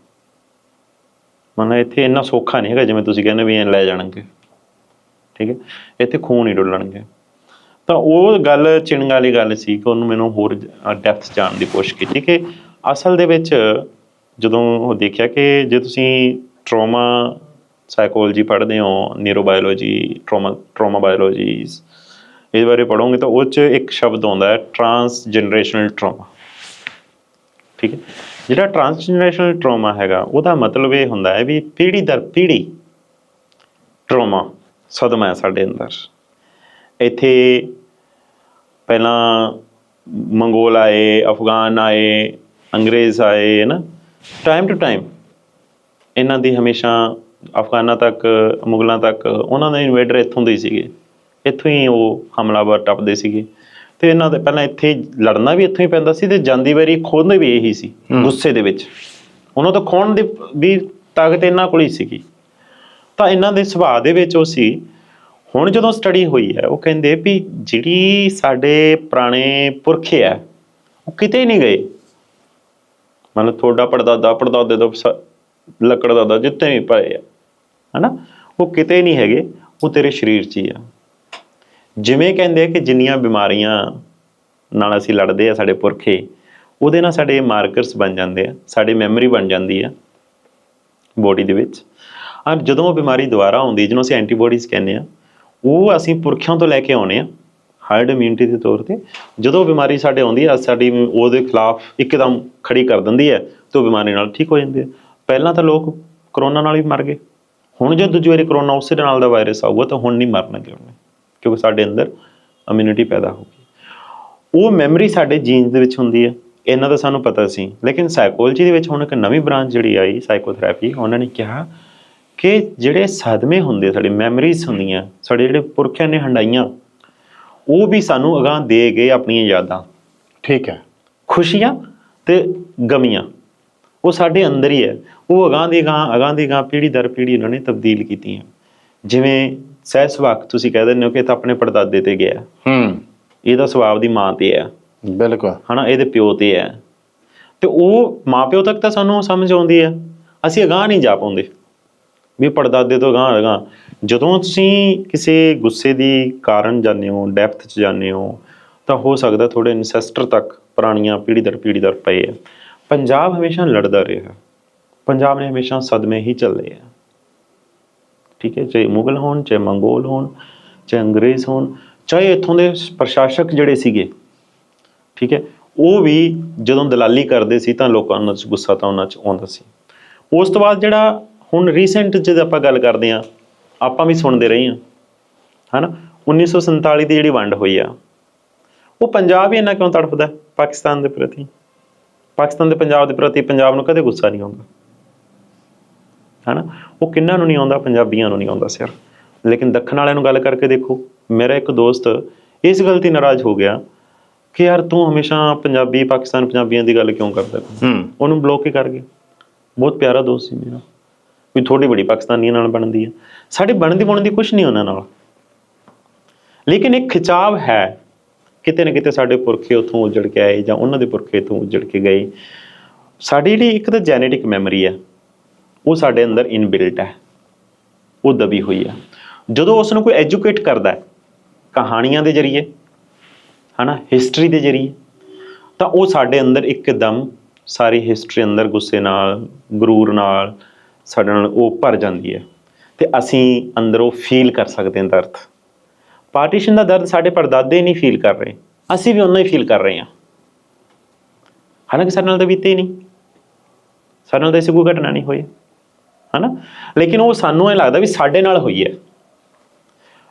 ਮਨ ਇੱਥੇ ਇੰਨਾ ਸੌਖਾ ਨਹੀਂ ਹੈਗਾ ਜਿਵੇਂ ਤੁਸੀਂ ਕਹਿੰਦੇ ਵੀ ਇਹ ਲੈ ਜਾਣਗੇ। ਠੀਕ ਹੈ? ਇੱਥੇ ਖੂਨ ਹੀ ਡੁੱਲਣਗੇ। ਤਾਂ ਉਹ ਗੱਲ ਚਿਣਗ ਵਾਲੀ ਗੱਲ ਸੀ ਕਿ ਉਹਨੂੰ ਮੈਨੂੰ ਹੋਰ ਡੈਪਥ ਜਾਣ ਦੀ ਕੋਸ਼ਿਸ਼ ਕੀਤੀ ਕਿ ਅਸਲ ਦੇ ਵਿੱਚ ਜਦੋਂ ਉਹ ਦੇਖਿਆ ਕਿ ਜੇ ਤੁਸੀਂ ਟਰੋਮਾ ਸਾਈਕੋਲੋਜੀ ਪੜ੍ਹਦੇ ਹੋ ਨਿਊਰੋਬਾਇਓਲੋਜੀ ਟਰੋਮਾ ਟਰੋਮਾ ਬਾਇਓਲੋਜੀਸ ਇਸ ਬਾਰੇ ਪੜ੍ਹੋਗੇ ਤਾਂ ਉਹ 'ਚ ਇੱਕ ਸ਼ਬਦ ਆਉਂਦਾ ਹੈ ਟਰਾਂਸ ਜਨਰੇਸ਼ਨਲ ਟਰਾਮਾ ਠੀਕ ਹੈ? ਜਿਹੜਾ ਟਰਾਂਸ ਜਨਰੇਸ਼ਨਲ ਟਰਾਮਾ ਹੈਗਾ, ਉਹਦਾ ਮਤਲਬ ਇਹ ਹੁੰਦਾ ਹੈ ਵੀ ਪੀੜ੍ਹੀ ਦਰ ਪੀੜ੍ਹੀ ਟਰਾਮਾ ਸਦਮਾ ਹੈ ਸਾਡੇ ਅੰਦਰ। ਇੱਥੇ ਪਹਿਲਾਂ ਮੰਗੋਲ ਆਏ, ਅਫਗਾਨ ਆਏ, ਅੰਗਰੇਜ਼ ਆਏ, ਹੈ ਨਾ? ਟਾਈਮ ਟੂ ਟਾਈਮ ਇਹਨਾਂ ਦੀ ਹਮੇਸ਼ਾ ਅਫਗਾਨਾਂ ਤੱਕ, ਮੁਗਲਾਂ ਤੱਕ ਉਹਨਾਂ ਦੇ ਇਨਵੇਡਰ ਇੱਥੋਂ ਦੇ ਸੀਗੇ। ਇੱਥੋਂ ਹੀ ਉਹ ਹਮਲਾਵਰ ਟੱਪਦੇ ਸੀਗੇ। ਤੇ ਇਹਨਾਂ ਦੇ ਪਹਿਲਾਂ ਇੱਥੇ ਲੜਨਾ ਵੀ ਇੱਥੋਂ ਹੀ ਪੈਂਦਾ ਸੀ ਤੇ ਜਾਂਦੀ ਵਾਰੀ ਖੋਹਦੇ ਵੀ ਇਹੀ ਸੀ ਗੁੱਸੇ ਦੇ ਵਿੱਚ। ਉਹਨਾਂ ਤੋਂ ਖੋਹਣ ਦੀ ਵੀ ਤਾਕਤ ਇਹਨਾਂ ਕੋਲ ਹੀ ਸੀਗੀ। ਤਾਂ ਇਹਨਾਂ ਦੇ ਸੁਭਾਅ ਦੇ ਵਿੱਚ ਉਹ ਸੀ ਹੁਣ ਜਦੋਂ ਸਟੱਡੀ ਹੋਈ ਹੈ ਉਹ ਕਹਿੰਦੇ ਵੀ ਜਿਹੜੀ ਸਾਡੇ ਪੁਰਾਣੇ ਪੁਰਖ ਹੈ ਉਹ ਕਿਤੇ ਨਹੀਂ ਗਏ। ਮਤਲਬ ਤੁਹਾਡਾ ਪੜਦਾਦਾ ਪੜਦਾਦੇ ਤੋਂ ਲੱਕੜ ਦਾਦਾ ਜਿੱਤੇ ਵੀ ਪਏ ਆ ਹਨਾ? ਉਹ ਕਿਤੇ ਨਹੀਂ ਹੈਗੇ ਉਹ ਤੇਰੇ ਸਰੀਰ 'ਚ ਹੀ ਆ। ਜਿਵੇਂ ਕਹਿੰਦੇ ਆ ਕਿ ਜਿੰਨੀਆਂ ਬਿਮਾਰੀਆਂ ਨਾਲ ਅਸੀਂ ਲੜਦੇ ਆ ਸਾਡੇ ਪੁਰਖੇ, ਉਹਦੇ ਨਾਲ ਸਾਡੇ ਮਾਰਕਰਸ ਬਣ ਜਾਂਦੇ ਆ, ਸਾਡੀ ਮੈਮਰੀ ਬਣ ਜਾਂਦੀ ਆ ਬੋਡੀ ਦੇ ਵਿੱਚ। ਔਰ ਜਦੋਂ ਉਹ ਬਿਮਾਰੀ ਦੁਬਾਰਾ ਆਉਂਦੀ, ਜਿਹਨੂੰ ਅਸੀਂ ਐਂਟੀਬਾਡੀਜ਼ ਕਹਿੰਦੇ ਆ, ਉਹ ਅਸੀਂ ਪੁਰਖਿਆਂ ਤੋਂ ਲੈ ਕੇ ਆਉਣੇ ਆ ਹਾਰਡ ਇਮਿਊਨਿਟੀ ਦੇ ਤੌਰ ਤੇ। ਜਦੋਂ ਬਿਮਾਰੀ ਸਾਡੇ ਆਉਂਦੀ ਆ, ਸਾਡੀ ਉਹਦੇ ਖਿਲਾਫ ਇੱਕਦਮ ਖੜੀ ਕਰ ਦਿੰਦੀ ਹੈ ਤੇ ਉਹ ਬਿਮਾਰੀ ਨਾਲ ਠੀਕ ਹੋ ਜਾਂਦੇ ਆ। ਪਹਿਲਾਂ ਤਾਂ ਲੋਕ ਕਰੋਨਾ ਨਾਲ ਹੀ ਮਰ ਗਏ। ਹੁਣ ਜੇ ਦੂਜੀ ਵਾਰੀ ਕਰੋਨਾ ਉਸੇ ਨਾਲ ਦਾ ਵਾਇਰਸ ਆਊਗਾ, ਤਾਂ ਹੁਣ ਨਹੀਂ ਮਰਨਗੇ ਉਹਨੇ। ਕਿਉਂਕਿ ਸਾਡੇ ਅੰਦਰ ਇਮਿਊਨਿਟੀ ਪੈਦਾ ਹੋ ਗਈ। ਉਹ ਮੈਮਰੀ ਸਾਡੇ ਜੀਨਸ ਦੇ ਵਿੱਚ ਹੁੰਦੀ ਹੈ। ਇਹਨਾਂ ਦਾ ਸਾਨੂੰ ਪਤਾ ਸੀ। ਲੇਕਿਨ ਸਾਈਕੋਲੋਜੀ ਦੇ ਵਿੱਚ ਹੁਣ ਇੱਕ ਨਵੀਂ ਬ੍ਰਾਂਚ ਜਿਹੜੀ ਆਈ ਸਾਈਕੋਥੈਰੇਪੀ ਉਹਨਾਂ ਨੇ ਕਿਹਾ ਕਿ ਜਿਹੜੇ ਸਦਮੇ ਹੁੰਦੇ ਸਾਡੇ ਮੈਮਰੀਜ਼ ਹੁੰਦੀਆਂ ਸਾਡੇ ਜਿਹੜੇ ਪੁਰਖਿਆਂ ਨੇ ਹੰਡਾਈਆਂ ਉਹ ਵੀ ਸਾਨੂੰ ਅਗਾਹ ਦੇ ਗਏ ਆਪਣੀਆਂ ਯਾਦਾਂ। ਠੀਕ ਹੈ। ਖੁਸ਼ੀਆਂ ਤੇ ਗਮੀਆਂ। ਉਹ ਸਾਡੇ ਅੰਦਰ ਹੀ ਹੈ। ਉਹ ਅਗਾਹ ਦੀ ਅਗਾਂਹ ਅਗਾਹ ਦੀ ਅਗਾਂਹ ਪੀੜ੍ਹੀ ਦਰ ਪੀੜ੍ਹੀ ਉਹਨਾਂ ਨੇ ਤਬਦੀਲ ਕੀਤੀਆਂ। ਜਿਵੇਂ ਸਹਿ ਸੁਭਾਅ ਤੁਸੀਂ ਕਹਿ ਦਿੰਦੇ ਹੋ ਕਿ ਇਹ ਤਾਂ ਆਪਣੇ ਪੜਦਾਦੇ ਤੇ ਗਿਆ। ਹੂੰ। ਇਹਦਾ ਸੁਭਾਅ ਦੀ ਮਾਂ ਤੇ ਹੈ ਬਿਲਕੁਲ। ਹਨਾ ਇਹਦੇ ਪਿਓ ਤੇ ਹੈ ਤੇ ਉਹ ਮਾਪਿਓ ਤੱਕ ਤਾਂ ਸਾਨੂੰ ਸਮਝ ਆਉਂਦੀ ਹੈ ਅਸੀਂ ਅਗਾਹ ਨਹੀਂ ਜਾ ਪਾਉਂਦੇ। ਵੀ ਪੜਦਾਦੇ ਤੋਂ ਅਗਾਂਹ ਅਗਾਂਹ। ਜਦੋਂ ਤੁਸੀਂ ਕਿਸੇ ਗੁੱਸੇ ਦੀ ਕਾਰਨ ਜਾਣਦੇ ਹੋ ਡੈਪਥ 'ਚ ਜਾਣਦੇ ਹੋ ਤਾਂ ਹੋ ਸਕਦਾ ਤੁਹਾਡੇ ਐਨਸੈਸਟਰ ਤੱਕ ਪੁਰਾਣੀਆਂ ਪੀੜ੍ਹੀ ਦਰ ਪੀੜ੍ਹੀ ਦਰ ਪਏ ਆ। ਪੰਜਾਬ ਹਮੇਸ਼ਾ ਲੜਦਾ ਰਿਹਾ। ਪੰਜਾਬ ਨੇ ਹਮੇਸ਼ਾ ਸਦਮੇ ਹੀ ਚੱਲੇ ਆ। ਠੀਕ ਹੈ, ਚਾਹੇ ਮੁਗਲ ਹੋਣ, ਚਾਹੇ ਮੰਗੋਲ ਹੋਣ, ਚਾਹੇ ਅੰਗਰੇਜ਼ ਹੋਣ, ਚਾਹੇ ਇੱਥੋਂ ਦੇ ਪ੍ਰਸ਼ਾਸਕ ਜਿਹੜੇ ਸੀਗੇ, ਠੀਕ ਹੈ, ਉਹ ਵੀ ਜਦੋਂ ਦਲਾਲੀ ਕਰਦੇ ਸੀ ਤਾਂ ਲੋਕਾਂ ਨੂੰ ਚ ਗੁੱਸਾ ਤਾਂ ਉਹਨਾਂ ਚ ਆਉਂਦਾ ਸੀ। ਉਸ ਤੋਂ ਬਾਅਦ ਜਿਹੜਾ ਹੁਣ ਰੀਸੈਂਟ ਜਦ ਆਪਾਂ ਗੱਲ ਕਰਦੇ ਆ ਆਪਾਂ ਵੀ ਸੁਣਦੇ ਰਹੇ ਹਾਂ, ਹਨਾ 1947 ਦੀ ਜਿਹੜੀ ਵੰਡ ਹੋਈ ਆ, ਉਹ ਪੰਜਾਬ ਹੀ ਇੰਨਾ ਕਿਉਂ ਤੜਫਦਾ ਪਾਕਿਸਤਾਨ ਦੇ ਪ੍ਰਤੀ? ਪਾਕਿਸਤਾਨ ਦੇ ਪੰਜਾਬ ਦੇ ਪ੍ਰਤੀ ਪੰਜਾਬ ਨੂੰ ਕਦੇ ਗੁੱਸਾ ਨਹੀਂ ਆਉਂਦਾ। ਹਨਾ? ਉਹ ਕਿੰਨਾਂ ਨੂੰ ਨਹੀਂ ਆਉਂਦਾ ਪੰਜਾਬੀਆਂ ਨੂੰ ਨਹੀਂ ਆਉਂਦਾ ਸਿਰ। ਲੇਕਿਨ ਦੱਖਣ ਵਾਲਿਆਂ ਨੂੰ ਗੱਲ ਕਰਕੇ ਦੇਖੋ। ਮੇਰਾ ਇੱਕ ਦੋਸਤ ਇਸ ਗੱਲ ਤੇ ਨਾਰਾਜ਼ ਹੋ ਗਿਆ ਕਿ ਯਾਰ ਤੂੰ ਹਮੇਸ਼ਾ ਪੰਜਾਬੀ ਪਾਕਿਸਤਾਨ ਪੰਜਾਬੀਆਂ ਦੀ ਗੱਲ ਕਿਉਂ ਕਰਦਾ ਉਹਨੂੰ ਬਲੌਕ ਹੀ ਕਰ ਗਿਆ। ਬਹੁਤ ਪਿਆਰਾ ਦੋਸਤ ਸੀ ਮੇਰਾ। ਵੀ ਥੋੜੀ ਬੜੀ ਪਾਕਿਸਤਾਨੀਆਂ ਨਾਲ ਬਣਦੀ ਹੈ ਸਾਡੀ ਬਣਦੀ ਬਣਦੀ ਕੁਝ ਨਹੀਂ ਉਹਨਾਂ ਨਾਲ। ਲੇਕਿਨ ਇੱਕ ਖਿਚਾਵ ਹੈ ਕਿਤੇ ਨਾ ਕਿਤੇ ਸਾਡੇ ਪੁਰਖੇ ਉਥੋਂ ਉਜੜ ਕੇ ਆਏ ਜਾਂ ਉਹਨਾਂ ਦੇ ਪੁਰਖੇ ਤੋਂ ਉਜੜ ਕੇ ਗਏ। ਸਾਡੀ ਜਿਹੜੀ ਇੱਕ ਤਾਂ ਜੈਨੇਟਿਕ ਮੈਮਰੀ ਹੈ ਉਹ ਸਾਡੇ ਅੰਦਰ ਇਨਬਿਲਟ ਹੈ। ਉਹ ਦਬੀ ਹੋਈ ਹੈ। ਜਦੋਂ ਉਸ ਨੂੰ ਕੋਈ ਐਜੂਕੇਟ ਕਰਦਾ ਹੈ, ਕਹਾਣੀਆਂ ਦੇ ਜ਼ਰੀਏ, ਹਨਾ ਹਿਸਟਰੀ ਦੇ ਜ਼ਰੀਏ, ਤਾਂ ਉਹ ਸਾਡੇ ਅੰਦਰ ਇੱਕਦਮ ਸਾਰੀ ਹਿਸਟਰੀ ਅੰਦਰ ਗੁੱਸੇ ਨਾਲ, ਗਰੂਰ ਨਾਲ ਸਾਡੇ ਨਾਲ ਉਹ ਭਰ ਜਾਂਦੀ ਹੈ ਤੇ ਅਸੀਂ ਅੰਦਰੋਂ ਫੀਲ ਕਰ ਸਕਦੇ ਹਾਂ ਦਰਦ। ਪਾਰਟੀਸ਼ਨ ਦਾ ਦਰਦ ਸਾਡੇ ਪਰਦਾਦੇ ਨਹੀਂ ਫੀਲ ਕਰ ਰਹੇ। ਅਸੀਂ ਵੀ ਉਹਨਾਂ ਹੀ ਫੀਲ ਕਰ ਰਹੇ ਹਾਂ। ਹਾਲਾਂਕਿ ਸਾਡੇ ਨਾਲ ਤਾਂ ਬੀਤੇ ਹੀ ਨਹੀਂ। ਸਾਡੇ ਨਾਲ ਤਾਂ ਐਸੀ ਕੋਈ ਘਟਨਾ ਨਹੀਂ ਹੋਈ। ਹਨਾ? ਲੇਕਿਨ ਉਹ ਸਾਨੂੰ ਇਹ ਲੱਗਦਾ ਵੀ ਸਾਡੇ ਨਾਲ ਹੋਈ ਹੈ।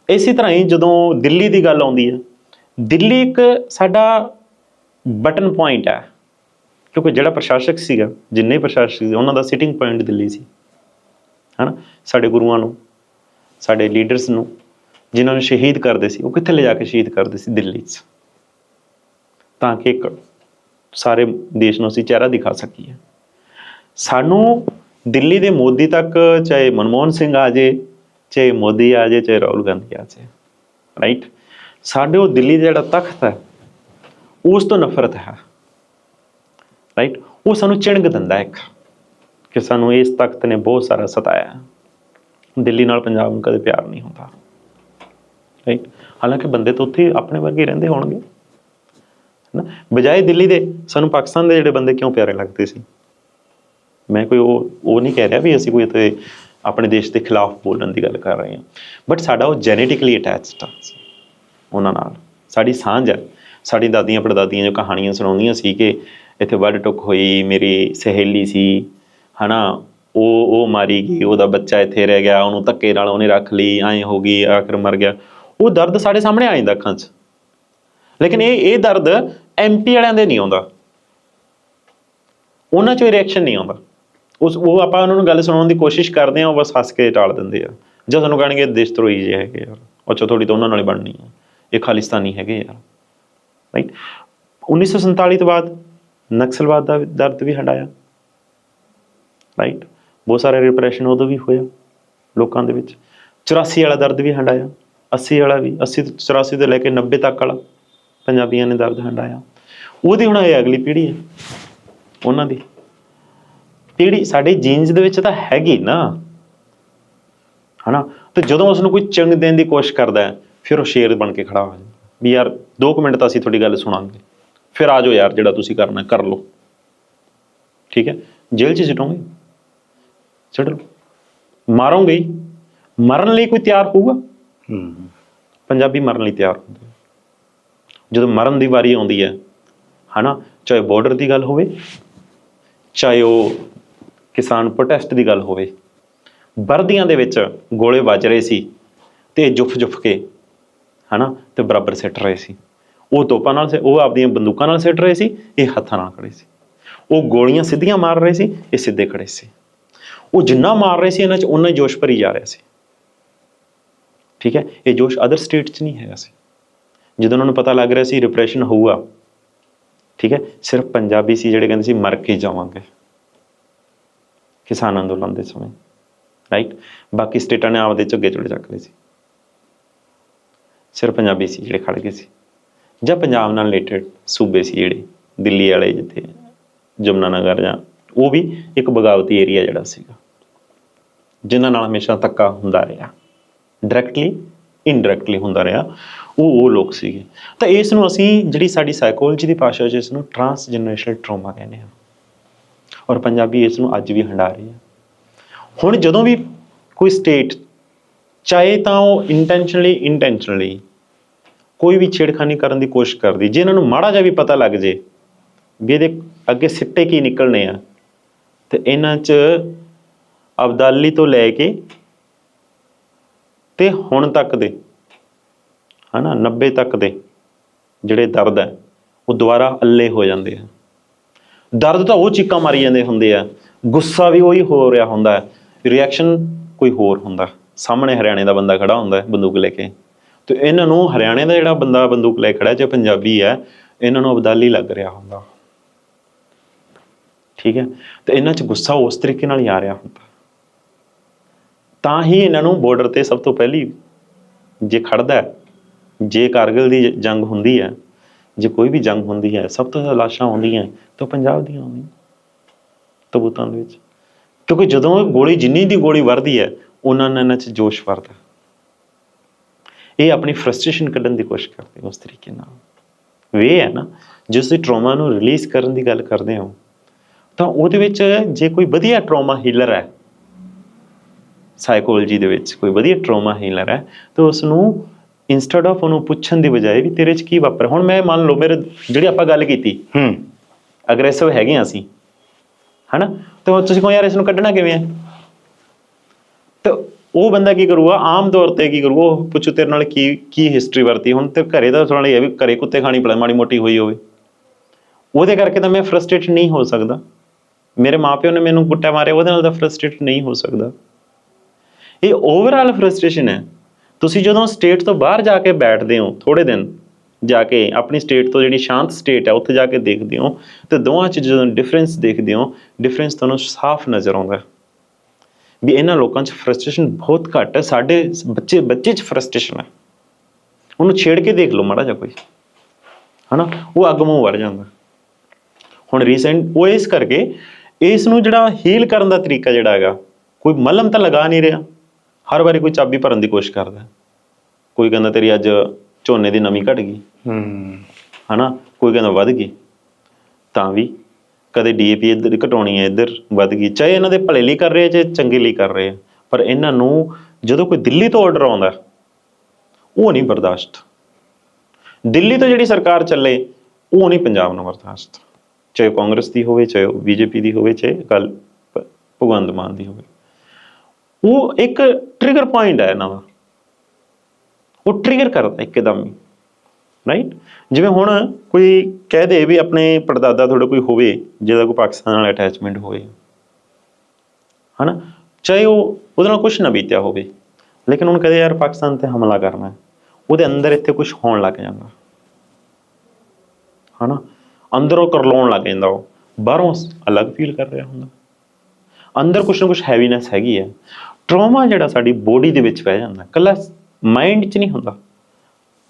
ਇਸੇ ਤਰ੍ਹਾਂ ਹੀ ਜਦੋਂ ਦਿੱਲੀ ਦੀ ਗੱਲ ਆਉਂਦੀ ਹੈ, ਦਿੱਲੀ ਇੱਕ ਸਾਡਾ ਬਟਨ ਪੁਆਇੰਟ ਹੈ, ਕਿਉਂਕਿ ਜਿਹੜਾ ਪ੍ਰਸ਼ਾਸਕ ਸੀਗਾ, ਜਿੰਨੇ ਪ੍ਰਸ਼ਾਸਕ ਸੀ ਉਹਨਾਂ ਦਾ ਸਿਟਿੰਗ ਪੁਆਇੰਟ ਦਿੱਲੀ ਸੀ। ਹਨਾ? ਸਾਡੇ ਗੁਰੂਆਂ ਨੂੰ, ਸਾਡੇ ਲੀਡਰਸ ਨੂੰ, ਜਿਨ੍ਹਾਂ ਨੂੰ ਸ਼ਹੀਦ ਕਰਦੇ ਸੀ, ਉਹ ਕਿੱਥੇ ਲਿਜਾ ਕੇ ਸ਼ਹੀਦ ਕਰਦੇ ਸੀ ਦਿੱਲੀ 'ਚ? ਤਾਂ ਕਿ ਇੱਕ ਸਾਰੇ ਦੇਸ਼ ਨੂੰ ਅਸੀਂ ਚਿਹਰਾ ਦਿਖਾ ਸਕੀਏ। ਸਾਨੂੰ ਦਿੱਲੀ ਦੇ ਮੋਦੀ ਤੱਕ, ਚਾਹੇ ਮਨਮੋਹਨ ਸਿੰਘ ਆ ਜੇ, ਚਾਹੇ ਮੋਦੀ ਆ ਜੇ, ਚਾਹੇ ਰਾਹੁਲ ਗਾਂਧੀ ਆ ਜੇ ਰਾਈਟ ਸਾਡੇ ਉਹ ਦਿੱਲੀ ਦਾ ਜਿਹੜਾ ਤਖਤ ਹੈ, ਉਸ ਤੋਂ ਨਫ਼ਰਤ ਹੈ ਰਾਈਟ ਉਹ ਸਾਨੂੰ ਚਿਣਗ ਦਿੰਦਾ ਇੱਕ, ਕਿ ਸਾਨੂੰ ਇਸ ਤਖਤ ਨੇ ਬਹੁਤ ਸਾਰਾ ਸਤਾਇਆ। ਦਿੱਲੀ ਨਾਲ ਪੰਜਾਬ ਨੂੰ ਕਦੇ ਪਿਆਰ ਨਹੀਂ ਹੁੰਦਾ ਰਾਈਟ ਹਾਲਾਂਕਿ ਬੰਦੇ ਤਾਂ ਉੱਥੇ ਆਪਣੇ ਵਰਗੇ ਰਹਿੰਦੇ ਹੋਣਗੇ ਨਾ ਬਜਾਏ ਦਿੱਲੀ ਦੇ, ਸਾਨੂੰ ਪਾਕਿਸਤਾਨ ਦੇ ਜਿਹੜੇ ਬੰਦੇ ਕਿਉਂ ਪਿਆਰੇ ਲੱਗਦੇ ਸੀ? ਮੈਂ ਕੋਈ ਉਹ ਉਹ ਨਹੀਂ ਕਹਿ ਰਿਹਾ ਵੀ ਅਸੀਂ ਕੋਈ ਤੇ ਆਪਣੇ ਦੇਸ਼ ਦੇ ਖਿਲਾਫ ਬੋਲਣ ਦੀ ਗੱਲ ਕਰ ਰਹੇ ਹਾਂ। ਬਟ ਸਾਡਾ ਉਹ ਜੈਨੇਟਿਕਲੀ ਅਟੈਚਡ ਆ ਉਹਨਾਂ ਨਾਲ। ਸਾਡੀ ਸਾਂਝ ਹੈ ਸਾਡੀ ਦਾਦੀਆਂ ਪੜਦਾਦੀਆਂ ਜੋ ਕਹਾਣੀਆਂ ਸੁਣਾਉਂਦੀਆਂ ਸੀ ਕਿ ਇੱਥੇ ਵੱਡ ਟੁੱਕ ਹੋਈ, ਮੇਰੀ ਸਹੇਲੀ ਸੀ, ਹਨਾ? ਉਹ ਉਹ ਮਾਰੀ ਗਈ, ਉਹਦਾ ਬੱਚਾ ਇੱਥੇ ਰਹਿ ਗਿਆ, ਉਹਨੂੰ ਧੱਕੇ ਨਾਲ ਉਹਨੇ ਰੱਖ ਲਈ, ਐਂ ਹੋ ਗਈ, ਆਖਰ ਮਰ ਗਿਆ। ਉਹ ਦਰਦ ਸਾਡੇ ਸਾਹਮਣੇ ਆ ਜਾਂਦਾ ਅੱਖਾਂ 'ਚ। ਲੇਕਿਨ ਇਹ ਇਹ ਦਰਦ ਐਮਪੀ ਵਾਲਿਆਂ ਦੇ ਨਹੀਂ ਆਉਂਦਾ। ਉਹਨਾਂ 'ਚੋਂ ਰਿਐਕਸ਼ਨ ਨਹੀਂ ਆਉਂਦਾ। ਉਸ ਉਹ ਆਪਾਂ ਉਹਨਾਂ ਨੂੰ ਗੱਲ ਸੁਣਾਉਣ ਦੀ ਕੋਸ਼ਿਸ਼ ਕਰਦੇ ਆ ਉਹ ਬਸ ਹੱਸ ਕੇ ਟਾਲ ਦਿੰਦੇ ਆ। ਜਾਂ ਸਾਨੂੰ ਕਹਿਣਗੇ ਦੇਸ਼ ਧਰੋਈ ਜੇ ਹੈਗੇ ਯਾਰ। ਅੱਛਾ ਥੋੜੀ ਤਾਂ ਉਹਨਾਂ ਨਾਲ ਹੀ ਬਣਨੀ ਆ। ਇਹ ਖਾਲਿਸਤਾਨੀ ਹੈਗੇ ਯਾਰ। ਰਾਈਟ 1947 ਤੋਂ ਬਾਅਦ ਨਕਸਲਵਾਦ ਦਾ ਦਰਦ ਵੀ ਹੰਡਾਇਆ ਰਾਈਟ ਬਹੁਤ ਸਾਰੇ ਰਿਪਰੈਸ਼ਨ ਉਦੋਂ ਵੀ ਹੋਇਆ ਲੋਕਾਂ ਦੇ ਵਿੱਚ। 84 ਵਾਲਾ ਦਰਦ ਵੀ ਹੰਡਾਇਆ 80 ਵਾਲਾ ਵੀ 80 ਤੋਂ 84 ਤੋਂ ਲੈ ਕੇ 90 ਤੱਕ ਵਾਲਾ ਪੰਜਾਬੀਆਂ ਨੇ ਦਰਦ ਹੰਡਾਇਆ ਉਹਦੀ ਹੁਣ ਇਹ ਅਗਲੀ ਪੀੜ੍ਹੀ ਹੈ। ਉਹਨਾਂ ਦੀ। ਪੀੜ੍ਹੀ ਸਾਡੇ ਜੀਨਸ ਦੇ ਵਿੱਚ ਤਾਂ ਹੈਗੀ ਨਾ ਹਨਾ? ਤੇ ਜਦੋਂ ਉਸ ਨੂੰ ਕੋਈ ਚੰਗ ਦੇਣ ਦੀ ਕੋਸ਼ਿਸ਼ ਕਰਦਾ ਹੈ ਫਿਰ ਉਹ ਸ਼ੇਰ ਬਣ ਕੇ ਖੜਾ ਹੋ ਜਾਂਦਾ। ਵੀ ਯਾਰ 2 ਮਿੰਟ ਤਾਂ ਅਸੀਂ ਤੁਹਾਡੀ ਗੱਲ ਸੁਣਾਂਗੇ। ਫਿਰ ਆ ਜਾਓ ਯਾਰ ਜਿਹੜਾ ਤੁਸੀਂ ਕਰਨਾ ਕਰ ਲਓ। ਠੀਕ ਹੈ? ਜੇਲ੍ਹ 'ਚ ਸਿੱਟੋਗੇ? ਸਿੱਟ ਲਓ। ਮਾਰੋਗੇ। ਮਰਨ ਲਈ ਕੋਈ ਤਿਆਰ ਹੋਊਗਾ ਹੂੰ। ਪੰਜਾਬੀ ਮਰਨ ਲਈ ਤਿਆਰ ਹੁੰਦੇ। ਜਦੋਂ ਮਰਨ ਦੀ ਵਾਰੀ ਆਉਂਦੀ ਹੈ ਹਨਾ? ਚਾਹੇ ਬਾਰਡਰ ਦੀ ਗੱਲ ਹੋਵੇ ਚਾਹੇ ਉਹ ਕਿਸਾਨ ਪ੍ਰੋਟੈਸਟ ਦੀ ਗੱਲ ਹੋਵੇ। ਵਰਦੀਆਂ ਦੇ ਵਿੱਚ ਗੋਲੇ ਵੱਜ ਰਹੇ ਸੀ ਤੇ ਜੁਫ ਜੁਫ ਕੇ, ਹਨਾ, ਤੇ ਬਰਾਬਰ ਸਿੱਟ ਰਹੇ ਸੀ। ਉਹ ਤੋਪਾਂ ਨਾਲ ਸਿ- ਉਹ ਆਪਦੀਆਂ ਬੰਦੂਕਾਂ ਨਾਲ ਸਿੱਟ ਰਹੇ ਸੀ, ਇਹ ਹੱਥਾਂ ਨਾਲ ਖੜੇ ਸੀ। ਉਹ ਗੋਲੀਆਂ ਸਿੱਧੀਆਂ ਮਾਰ ਰਹੇ ਸੀ, ਇਹ ਸਿੱਧੇ ਖੜੇ ਸੀ। ਉਹ ਜਿੰਨਾ ਮਾਰ ਰਹੇ ਸੀ, ਇਹਨਾਂ 'ਚ ਉਹਨਾਂ ਹੀ ਜੋਸ਼ ਭਰੀ ਜਾ ਰਿਹਾ ਸੀ। ਠੀਕ ਹੈ? ਇਹ ਜੋਸ਼ ਅਦਰ ਸਟੇਟ 'ਚ ਨਹੀਂ ਹੈਗਾ ਸੀ। ਜਦੋਂ ਉਹਨਾਂ ਨੂੰ ਪਤਾ ਲੱਗ ਰਿਹਾ ਸੀ ਰਿਪਰੈਸ਼ਨ ਹੋਊਗਾ, ਠੀਕ ਹੈ? ਸਿਰਫ ਪੰਜਾਬੀ ਸੀ ਜਿਹੜੇ ਕਹਿੰਦੇ ਸੀ, ਮਰ ਕੇ ਜਾਵਾਂਗੇ। ਕਿਸਾਨ ਅੰਦੋਲਨ ਦੇ ਸਮੇਂ ਰਾਈਟ ਬਾਕੀ ਸਟੇਟਾਂ ਨੇ ਆਪਦੇ ਝੁੱਗੇ ਚੁੜੇ ਚੱਕ ਲਏ ਸੀ। ਸਿਰਫ ਪੰਜਾਬੀ ਸੀ ਜਿਹੜੇ ਖੜ ਗਏ ਸੀ। ਜਾਂ ਪੰਜਾਬ ਨਾਲ ਰਿਲੇਟਡ ਸੂਬੇ ਸੀ ਜਿਹੜੇ, ਦਿੱਲੀ ਵਾਲੇ ਜਿੱਥੇ ਜਮਨਾ ਨਗਰ ਜਾਂ ਉਹ ਵੀ ਇੱਕ ਬਗਾਵਤੀ ਏਰੀਆ ਜਿਹੜਾ ਸੀਗਾ, ਜਿਨ੍ਹਾਂ ਨਾਲ ਹਮੇਸ਼ਾ ਧੱਕਾ ਹੁੰਦਾ ਰਿਹਾ। ਡਾਇਰੈਕਟਲੀ ਇਨਡਾਇਰੈਕਟਲੀ ਹੁੰਦਾ ਰਿਹਾ। ਉਹ ਉਹ ਲੋਕ ਸੀਗੇ। ਤਾਂ ਇਸ ਨੂੰ ਅਸੀਂ, ਜਿਹੜੀ ਸਾਡੀ ਸਾਈਕੋਲੋਜੀ ਦੀ ਭਾਸ਼ਾ 'ਚ ਇਸ ਨੂੰ ਟਰਾਂਸ ਜਨਰੇਸ਼ਨਲ ਟਰਾਮਾ ਕਹਿੰਦੇ ਹਾਂ। ਔਰ ਪੰਜਾਬੀ ਇਸ ਨੂੰ ਅੱਜ ਵੀ ਹੰਡਾ ਰਹੀ ਹੈ। ਹੁਣ ਜਦੋਂ ਵੀ ਕੋਈ ਸਟੇਟ ਚਾਹੇ ਤਾਂ ਉਹ ਇੰਟੈਂਸ਼ਨਲੀ ਇੰਟੈਂਸ਼ਨਲੀ ਕੋਈ ਵੀ ਛੇੜਖਾਨੀ ਕਰਨ ਦੀ ਕੋਸ਼ਿਸ਼ ਕਰਦੀ, ਜੇ ਇਹਨਾਂ ਨੂੰ ਮਾੜਾ ਜਿਹਾ ਵੀ ਪਤਾ ਲੱਗ ਜੇ ਵੀ ਇਹਦੇ ਅੱਗੇ ਸਿੱਟੇ ਕੀ ਨਿਕਲਣੇ ਆ, ਤੇ ਇਹਨਾਂ 'ਚ ਅਬਦਾਲੀ ਤੋਂ ਲੈ ਕੇ ਤੇ ਹੁਣ ਤੱਕ ਦੇ, ਹਨਾ 90 ਤੱਕ ਦੇ ਜਿਹੜੇ ਦਰਦ ਹੈ, ਉਹ ਦੁਬਾਰਾ ਅੱਲੇ ਹੋ ਜਾਂਦੇ ਆ। ਦਰਦ ਤਾਂ ਉਹ ਚੀਕਾਂ ਮਾਰੀ ਜਾਂਦੇ ਹੁੰਦੇ ਆ। ਗੁੱਸਾ ਵੀ ਉਹੀ ਹੋ ਰਿਹਾ ਹੁੰਦਾ ਹੈ। ਰਿਐਕਸ਼ਨ ਕੋਈ ਹੋਰ ਹੁੰਦਾ। ਸਾਹਮਣੇ ਹਰਿਆਣੇ ਦਾ ਬੰਦਾ ਖੜਾ ਹੁੰਦਾ ਬੰਦੂਕ ਲੈ ਕੇ। ਤੇ ਇਹਨਾਂ ਨੂੰ ਹਰਿਆਣੇ ਦਾ ਜਿਹੜਾ ਬੰਦਾ ਬੰਦੂਕ ਲੈ ਕੇ ਖੜਾ ਜੇ ਪੰਜਾਬੀ ਹੈ, ਇਹਨਾਂ ਨੂੰ ਅਬਦਾਲੀ ਲੱਗ ਰਿਹਾ ਹੁੰਦਾ। ਠੀਕ ਹੈ? ਤੇ ਇਹਨਾਂ 'ਚ ਗੁੱਸਾ ਉਸ ਤਰੀਕੇ ਨਾਲ ਹੀ ਆ ਰਿਹਾ ਹੁੰਦਾ। ਤਾਂ ਹੀ ਇਹਨਾਂ ਨੂੰ ਬਾਰਡਰ ਤੇ ਸਭ ਤੋਂ ਪਹਿਲੀ ਜੇ ਖੜਦਾ ਜੇ ਕਾਰਗਿਲ ਦੀ ਜੰਗ ਹੁੰਦੀ ਹੈ, ਜੇ ਕੋਈ ਵੀ ਜੰਗ ਹੁੰਦੀ ਹੈ, ਸਭ ਤੋਂ ਜ਼ਿਆਦਾ ਲਾਸ਼ਾਂ ਹੁੰਦੀਆਂ ਤਾਂ ਪੰਜਾਬ ਦੀਆਂ ਆਉਂਦੀਆਂ ਤਬੂਤਾਂ ਦੇ ਵਿੱਚ। ਕਿਉਂਕਿ ਜਦੋਂ ਇਹ ਗੋਲੀ ਜਿੰਨੀ ਦੀ ਗੋਲੀ ਵਰਦੀ ਹੈ, ਉਹਨਾਂ ਨੇ ਇਹਨਾਂ 'ਚ ਜੋਸ਼ ਵਰਦਾ ਇਹ ਆਪਣੀ ਫਰਸਟ੍ਰੇਸ਼ਨ ਕੱਢਣ ਦੀ ਕੋਸ਼ਿਸ਼ ਕਰਦੇ ਉਸ ਤਰੀਕੇ ਨਾਲ। ਵੇ ਹੈ ਨਾ ਜਿਸ ਦੀ ਟਰੋਮਾ ਨੂੰ ਰਿਲੀਜ਼ ਕਰਨ ਦੀ ਗੱਲ ਕਰਦੇ ਹੋ, ਤਾਂ ਉਹਦੇ ਵਿੱਚ ਜੇ ਕੋਈ ਵਧੀਆ ਟਰੋਮਾ ਹੀਲਰ ਹੈ ਸਾਈਕੋਲੋਜੀ ਦੇ ਵਿੱਚ ਕੋਈ ਵਧੀਆ ਟਰੋਮਾ ਹੀਲਰ ਹੈ, ਤਾਂ ਉਸ ਨੂੰ ਇਨਸਟੈਡ ਆਫ ਉਹਨੂੰ ਪੁੱਛਣ ਦੀ ਬਜਾਏ ਵੀ ਤੇਰੇ 'ਚ ਕੀ ਵਾਪਰ ਹੁਣ ਮੈਂ ਮੰਨ ਲਓ, ਮੇਰੇ ਜਿਹੜੀ ਆਪਾਂ ਗੱਲ ਕੀਤੀ, ਹੂੰ। ਅਗਰੈਸਿਵ ਹੈਗੇ ਹਾਂ ਅਸੀਂ ਹਨਾ? ਤੇ ਹੁਣ ਤੁਸੀਂ ਕਹੋ ਯਾਰ ਇਸ ਨੂੰ ਕੱਢਣਾ ਕਿਵੇਂ ਹੈ ਤੇ ਉਹ ਬੰਦਾ ਕੀ ਕਰੂਗਾ? ਆਮ ਤੌਰ ਤੇ ਕੀ ਕਰੂਗਾ? ਉਹ ਪੁੱਛੂ ਤੇਰੇ ਨਾਲ ਕੀ ਕੀ ਹਿਸਟਰੀ ਵਰਤੀ। ਹੁਣ ਤੇ ਘਰੇ ਦਾ ਸੁਣਾ ਲਈ ਹੈ ਵੀ ਘਰੇ ਕੁੱਤੇ ਖਾਣੀ ਪੜਾ ਮਾੜੀ ਮੋਟੀ ਹੋਈ ਹੋਵੇ। ਉਹਦੇ ਕਰਕੇ ਤਾਂ ਮੈਂ ਫਰਸਟ੍ਰੇਟ ਨਹੀਂ ਹੋ ਸਕਦਾ। ਮੇਰੇ ਮਾਪਿਓ ਨੇ ਮੈਨੂੰ ਕੁੱਟਿਆ ਮਾਰਿਆ, ਉਹਦੇ ਨਾਲ ਤਾਂ ਫਰਸਟ੍ਰੇਟ ਨਹੀਂ ਹੋ ਸਕਦਾ। ਇਹ ਓਵਰਆਲ ਫਰਸਟ੍ਰੇਸ਼ਨ ਹੈ। ਤੁਸੀਂ ਜਦੋਂ ਸਟੇਟ ਤੋਂ ਬਾਹਰ ਜਾ ਕੇ ਬੈਠਦੇ ਹੋ ਥੋੜੇ ਦਿਨ ਜਾ ਕੇ ਆਪਣੀ ਸਟੇਟ ਤੋਂ ਜਿਹੜੀ ਸ਼ਾਂਤ ਸਟੇਟ ਹੈ, ਉੱਥੇ ਜਾ ਕੇ ਦੇਖਦੇ ਹੋ ਤੇ ਦੋਵਾਂ 'ਚ ਜਦੋਂ ਡਿਫਰੈਂਸ ਦੇਖਦੇ ਹੋ ਡਿਫਰੈਂਸ ਤੁਹਾਨੂੰ ਸਾਫ਼ ਨਜ਼ਰ ਆਉਂਦਾ ਵੀ ਇਹਨਾਂ ਲੋਕਾਂ 'ਚ ਫਰਸਟ੍ਰੇਸ਼ਨ ਬਹੁਤ ਘੱਟ ਹੈ, ਸਾਡੇ ਬੱਚੇ ਬੱਚੇ 'ਚ ਫਰਸਟ੍ਰੇਸ਼ਨ ਹੈ। ਉਹਨੂੰ ਛੇੜ ਕੇ ਦੇਖ ਲਓ ਮਾੜਾ ਜਿਹਾ ਕੋਈ। ਹਨਾ? ਉਹ ਅੱਗ ਮੂੰਹ ਵਰ ਜਾਂਦਾ। ਹੁਣ ਰੀਸੈਂਟ ਉਹ ਇਸ ਕਰਕੇ ਇਸ ਨੂੰ ਜਿਹੜਾ ਹੀਲ ਕਰਨ ਦਾ ਤਰੀਕਾ ਜਿਹੜਾ ਹੈਗਾ, ਕੋਈ ਮਲਮ ਤਾਂ ਲਗਾ ਨਹੀਂ ਰਿਹਾ। ਹਰ ਵਾਰੀ ਕੋਈ ਚਾਬੀ ਭਰਨ ਦੀ ਕੋਸ਼ਿਸ਼ ਕਰਦਾ ਕੋਈ ਕਹਿੰਦਾ ਤੇਰੀ ਅੱਜ ਝੋਨੇ ਦੀ ਨਮੀ ਘਟ ਗਈ। ਹੂੰ। ਹਨਾ? ਕੋਈ ਕਹਿੰਦਾ ਵੱਧ ਗਈ। ਤਾਂ ਵੀ ਕਦੇ ਡੀਏਪੀ ਇੱਧਰ ਘਟਾਉਣੀ ਹੈ ਇੱਧਰ ਵੱਧ ਗਈ। ਚਾਹੇ ਇਹਨਾਂ ਦੇ ਭਲੇ ਲਈ ਕਰ ਰਹੇ ਆ ਚਾਹੇ ਚੰਗੇ ਲਈ ਕਰ ਰਹੇ ਆ। ਪਰ ਇਹਨਾਂ ਨੂੰ ਜਦੋਂ ਕੋਈ ਦਿੱਲੀ ਤੋਂ ਆਰਡਰ ਆਉਂਦਾ ਉਹ ਨਹੀਂ ਬਰਦਾਸ਼ਤ। ਦਿੱਲੀ ਤੋਂ ਜਿਹੜੀ ਸਰਕਾਰ ਚੱਲੇ ਉਹ ਨਹੀਂ ਪੰਜਾਬ ਨੂੰ ਬਰਦਾਸ਼ਤ। ਚਾਹੇ ਕਾਂਗਰਸ ਦੀ ਹੋਵੇ ਚਾਹੇ ਬੀਜੇਪੀ ਦੀ ਹੋਵੇ ਚਾਹੇ ਕੱਲ ਭਗਵੰਤ ਮਾਨ ਦੀ ਹੋਵੇ। ਉਹ ਇੱਕ ਟ੍ਰਿਗਰ ਪੁਆਇੰਟ ਹੈ ਇਹਨਾਂ ਦਾ। ਉਹ ਟ੍ਰਿਗਰ ਕਰਦਾ ਇੱਕਦਮ ਹੀ ਰਾਈਟ ਜਿਵੇਂ ਹੁਣ ਕੋਈ ਕਹਿ ਦੇ ਵੀ ਆਪਣੇ ਪੜਦਾਦਾ ਤੁਹਾਡਾ ਕੋਈ ਹੋਵੇ, ਜਿਹਦਾ ਕੋਈ ਪਾਕਿਸਤਾਨ ਨਾਲ ਅਟੈਚਮੈਂਟ ਹੋਵੇ, ਹਨਾ? ਚਾਹੇ ਉਹ ਉਹਦੇ ਨਾਲ ਕੁਝ ਨਾ ਬੀਤਿਆ ਹੋਵੇ, ਲੇਕਿਨ ਉਹਨੂੰ ਕਹਦੇ ਯਾਰ ਪਾਕਿਸਤਾਨ ਤੇ ਹਮਲਾ ਕਰਨਾ ਉਹਦੇ ਅੰਦਰ ਇੱਥੇ ਕੁਝ ਹੋਣ ਲੱਗ ਜਾਂਦਾ, ਹਨਾ? ਅੰਦਰੋਂ ਕਰਲਾਉਣ ਲੱਗ ਜਾਂਦਾ ਉਹ, ਬਾਹਰੋਂ ਅਲੱਗ ਫੀਲ ਕਰ ਰਿਹਾ ਹੁੰਦਾ। ਅੰਦਰ ਕੁਝ ਨਾ ਕੁਝ ਹੈਵੀਨੈਸ ਹੈਗੀ ਹੈ। ਟਰਾਮਾ ਜਿਹੜਾ ਸਾਡੀ ਬੋਡੀ ਦੇ ਵਿੱਚ ਪੈ ਜਾਂਦਾ ਕੱਲਾ ਮਾਈਂਡ 'ਚ ਨਹੀਂ ਹੁੰਦਾ।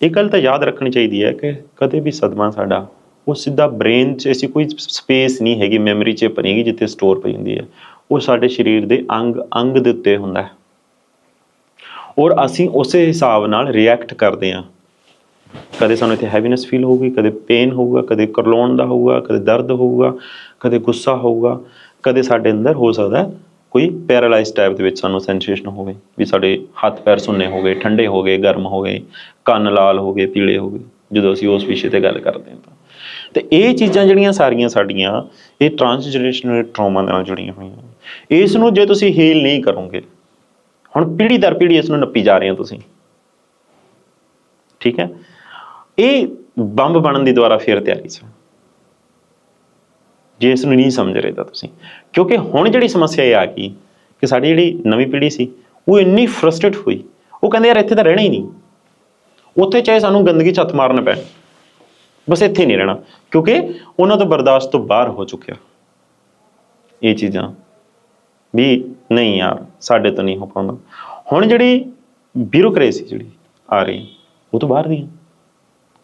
ਇਹ ਗੱਲ ਤਾਂ ਯਾਦ ਰੱਖਣੀ ਚਾਹੀਦੀ ਹੈ ਕਿ ਕਦੇ ਵੀ ਸਦਮਾ ਸਾਡਾ, ਉਹ ਸਿੱਧਾ ਬ੍ਰੇਨ 'ਚ ਐਸੀ ਕੋਈ ਸਪੇਸ ਨਹੀਂ ਹੈਗੀ ਮੈਮਰੀ 'ਚ ਬਣੇਗੀ ਜਿੱਥੇ ਸਟੋਰ ਪਈ ਹੁੰਦੀ ਹੈ। ਉਹ ਸਾਡੇ ਸਰੀਰ ਦੇ ਅੰਗ ਅੰਗ ਦੇ ਉੱਤੇ ਹੁੰਦਾ ਹੈ। ਔਰ ਅਸੀਂ ਉਸੇ ਹਿਸਾਬ ਨਾਲ ਰਿਐਕਟ ਕਰਦੇ ਹਾਂ। ਕਦੇ ਸਾਨੂੰ ਇੱਥੇ ਹੈਵੀਨੈਸ ਫੀਲ ਹੋਊਗੀ, ਕਦੇ ਪੇਨ ਹੋਊਗਾ, ਕਦੇ ਕਰਲਾਉਣ ਦਾ ਹੋਊਗਾ, ਕਦੇ ਦਰਦ ਹੋਊਗਾ, ਕਦੇ ਗੁੱਸਾ ਹੋਊਗਾ, ਕਦੇ ਸਾਡੇ ਅੰਦਰ ਹੋ ਸਕਦਾ ਕੋਈ ਪੈਰਾਲਾਈਜ਼ ਟਾਈਪ ਦੇ ਵਿੱਚ ਸਾਨੂੰ ਸੈਂਸੇਸ਼ਨ ਹੋਵੇ, ਵੀ ਸਾਡੇ ਹੱਥ ਪੈਰ ਸੁੰਨੇ ਹੋ ਗਏ ਠੰਡੇ ਹੋ ਗਏ, ਗਰਮ ਹੋ ਗਏ, ਕੰਨ ਲਾਲ ਹੋ ਗਏ, ਪੀਲੇ ਹੋ ਗਏ, ਜਦੋਂ ਅਸੀਂ ਉਸ ਵਿਸ਼ੇ ਤੇ ਗੱਲ ਕਰਦੇ ਹਾਂ ਤਾਂ। ਤੇ ਇਹ ਚੀਜ਼ਾਂ ਜਿਹੜੀਆਂ ਸਾਰੀਆਂ ਸਾਡੀਆਂ, ਇਹ ਟ੍ਰਾਂਸਜਨਰੇਸ਼ਨਲ ਟਰਾਮਾ ਨਾਲ ਜੁੜੀਆਂ ਹੋਈਆਂ ਇਸ ਨੂੰ ਜੇ ਤੁਸੀਂ ਹੀਲ ਨਹੀਂ ਕਰੋਗੇ, ਹੁਣ ਪੀੜ੍ਹੀ ਦਰ ਪੀੜ੍ਹੀ ਇਸ ਨੂੰ ਨੱਪੀ ਜਾ ਰਹੇ ਹੋ ਤੁਸੀਂ। ਠੀਕ ਹੈ? ਇਹ ਬੰਬ ਬਣਨ ਦੀ ਦੁਆਰਾ ਫੇਰ ਤਿਆਰੀ ਸੀ। ਜੇ ਇਸ ਨੂੰ ਨਹੀਂ ਸਮਝ ਰਹੇ ਤਾਂ ਤੁਸੀਂ। ਕਿਉਂਕਿ ਹੁਣ ਜਿਹੜੀ ਸਮੱਸਿਆ ਇਹ ਆ ਗਈ ਕਿ ਸਾਡੀ ਜਿਹੜੀ ਨਵੀਂ ਪੀੜ੍ਹੀ ਸੀ, ਉਹ ਇੰਨੀ ਫਰਸਟ੍ਰੇਟ ਹੋਈ। ਉਹ ਕਹਿੰਦੇ, ਯਾਰ, ਇੱਥੇ ਤਾਂ ਰਹਿਣਾ ਹੀ ਨਹੀਂ। ਉੱਥੇ ਚਾਹੇ ਸਾਨੂੰ ਗੰਦਗੀ ਛੱਤ ਮਾਰਨ ਪੈਣ, ਬਸ ਇੱਥੇ ਨਹੀਂ ਰਹਿਣਾ। ਕਿਉਂਕਿ ਉਹਨਾਂ ਤੋਂ ਬਰਦਾਸ਼ਤ ਤੋਂ ਬਾਹਰ ਹੋ ਚੁੱਕਿਆ। ਇਹ ਚੀਜ਼ਾਂ ਵੀ ਨਹੀਂ ਯਾਰ, ਸਾਡੇ ਤੋਂ ਨਹੀਂ ਹੋ ਪਾਉਂਦਾ। ਹੁਣ ਜਿਹੜੀ ਬਿਊਰੋਕ੍ਰੇਸੀ ਜਿਹੜੀ ਆ ਰਹੀ, ਉਹ ਤੋਂ ਬਾਹਰ ਦੀ ਹੈ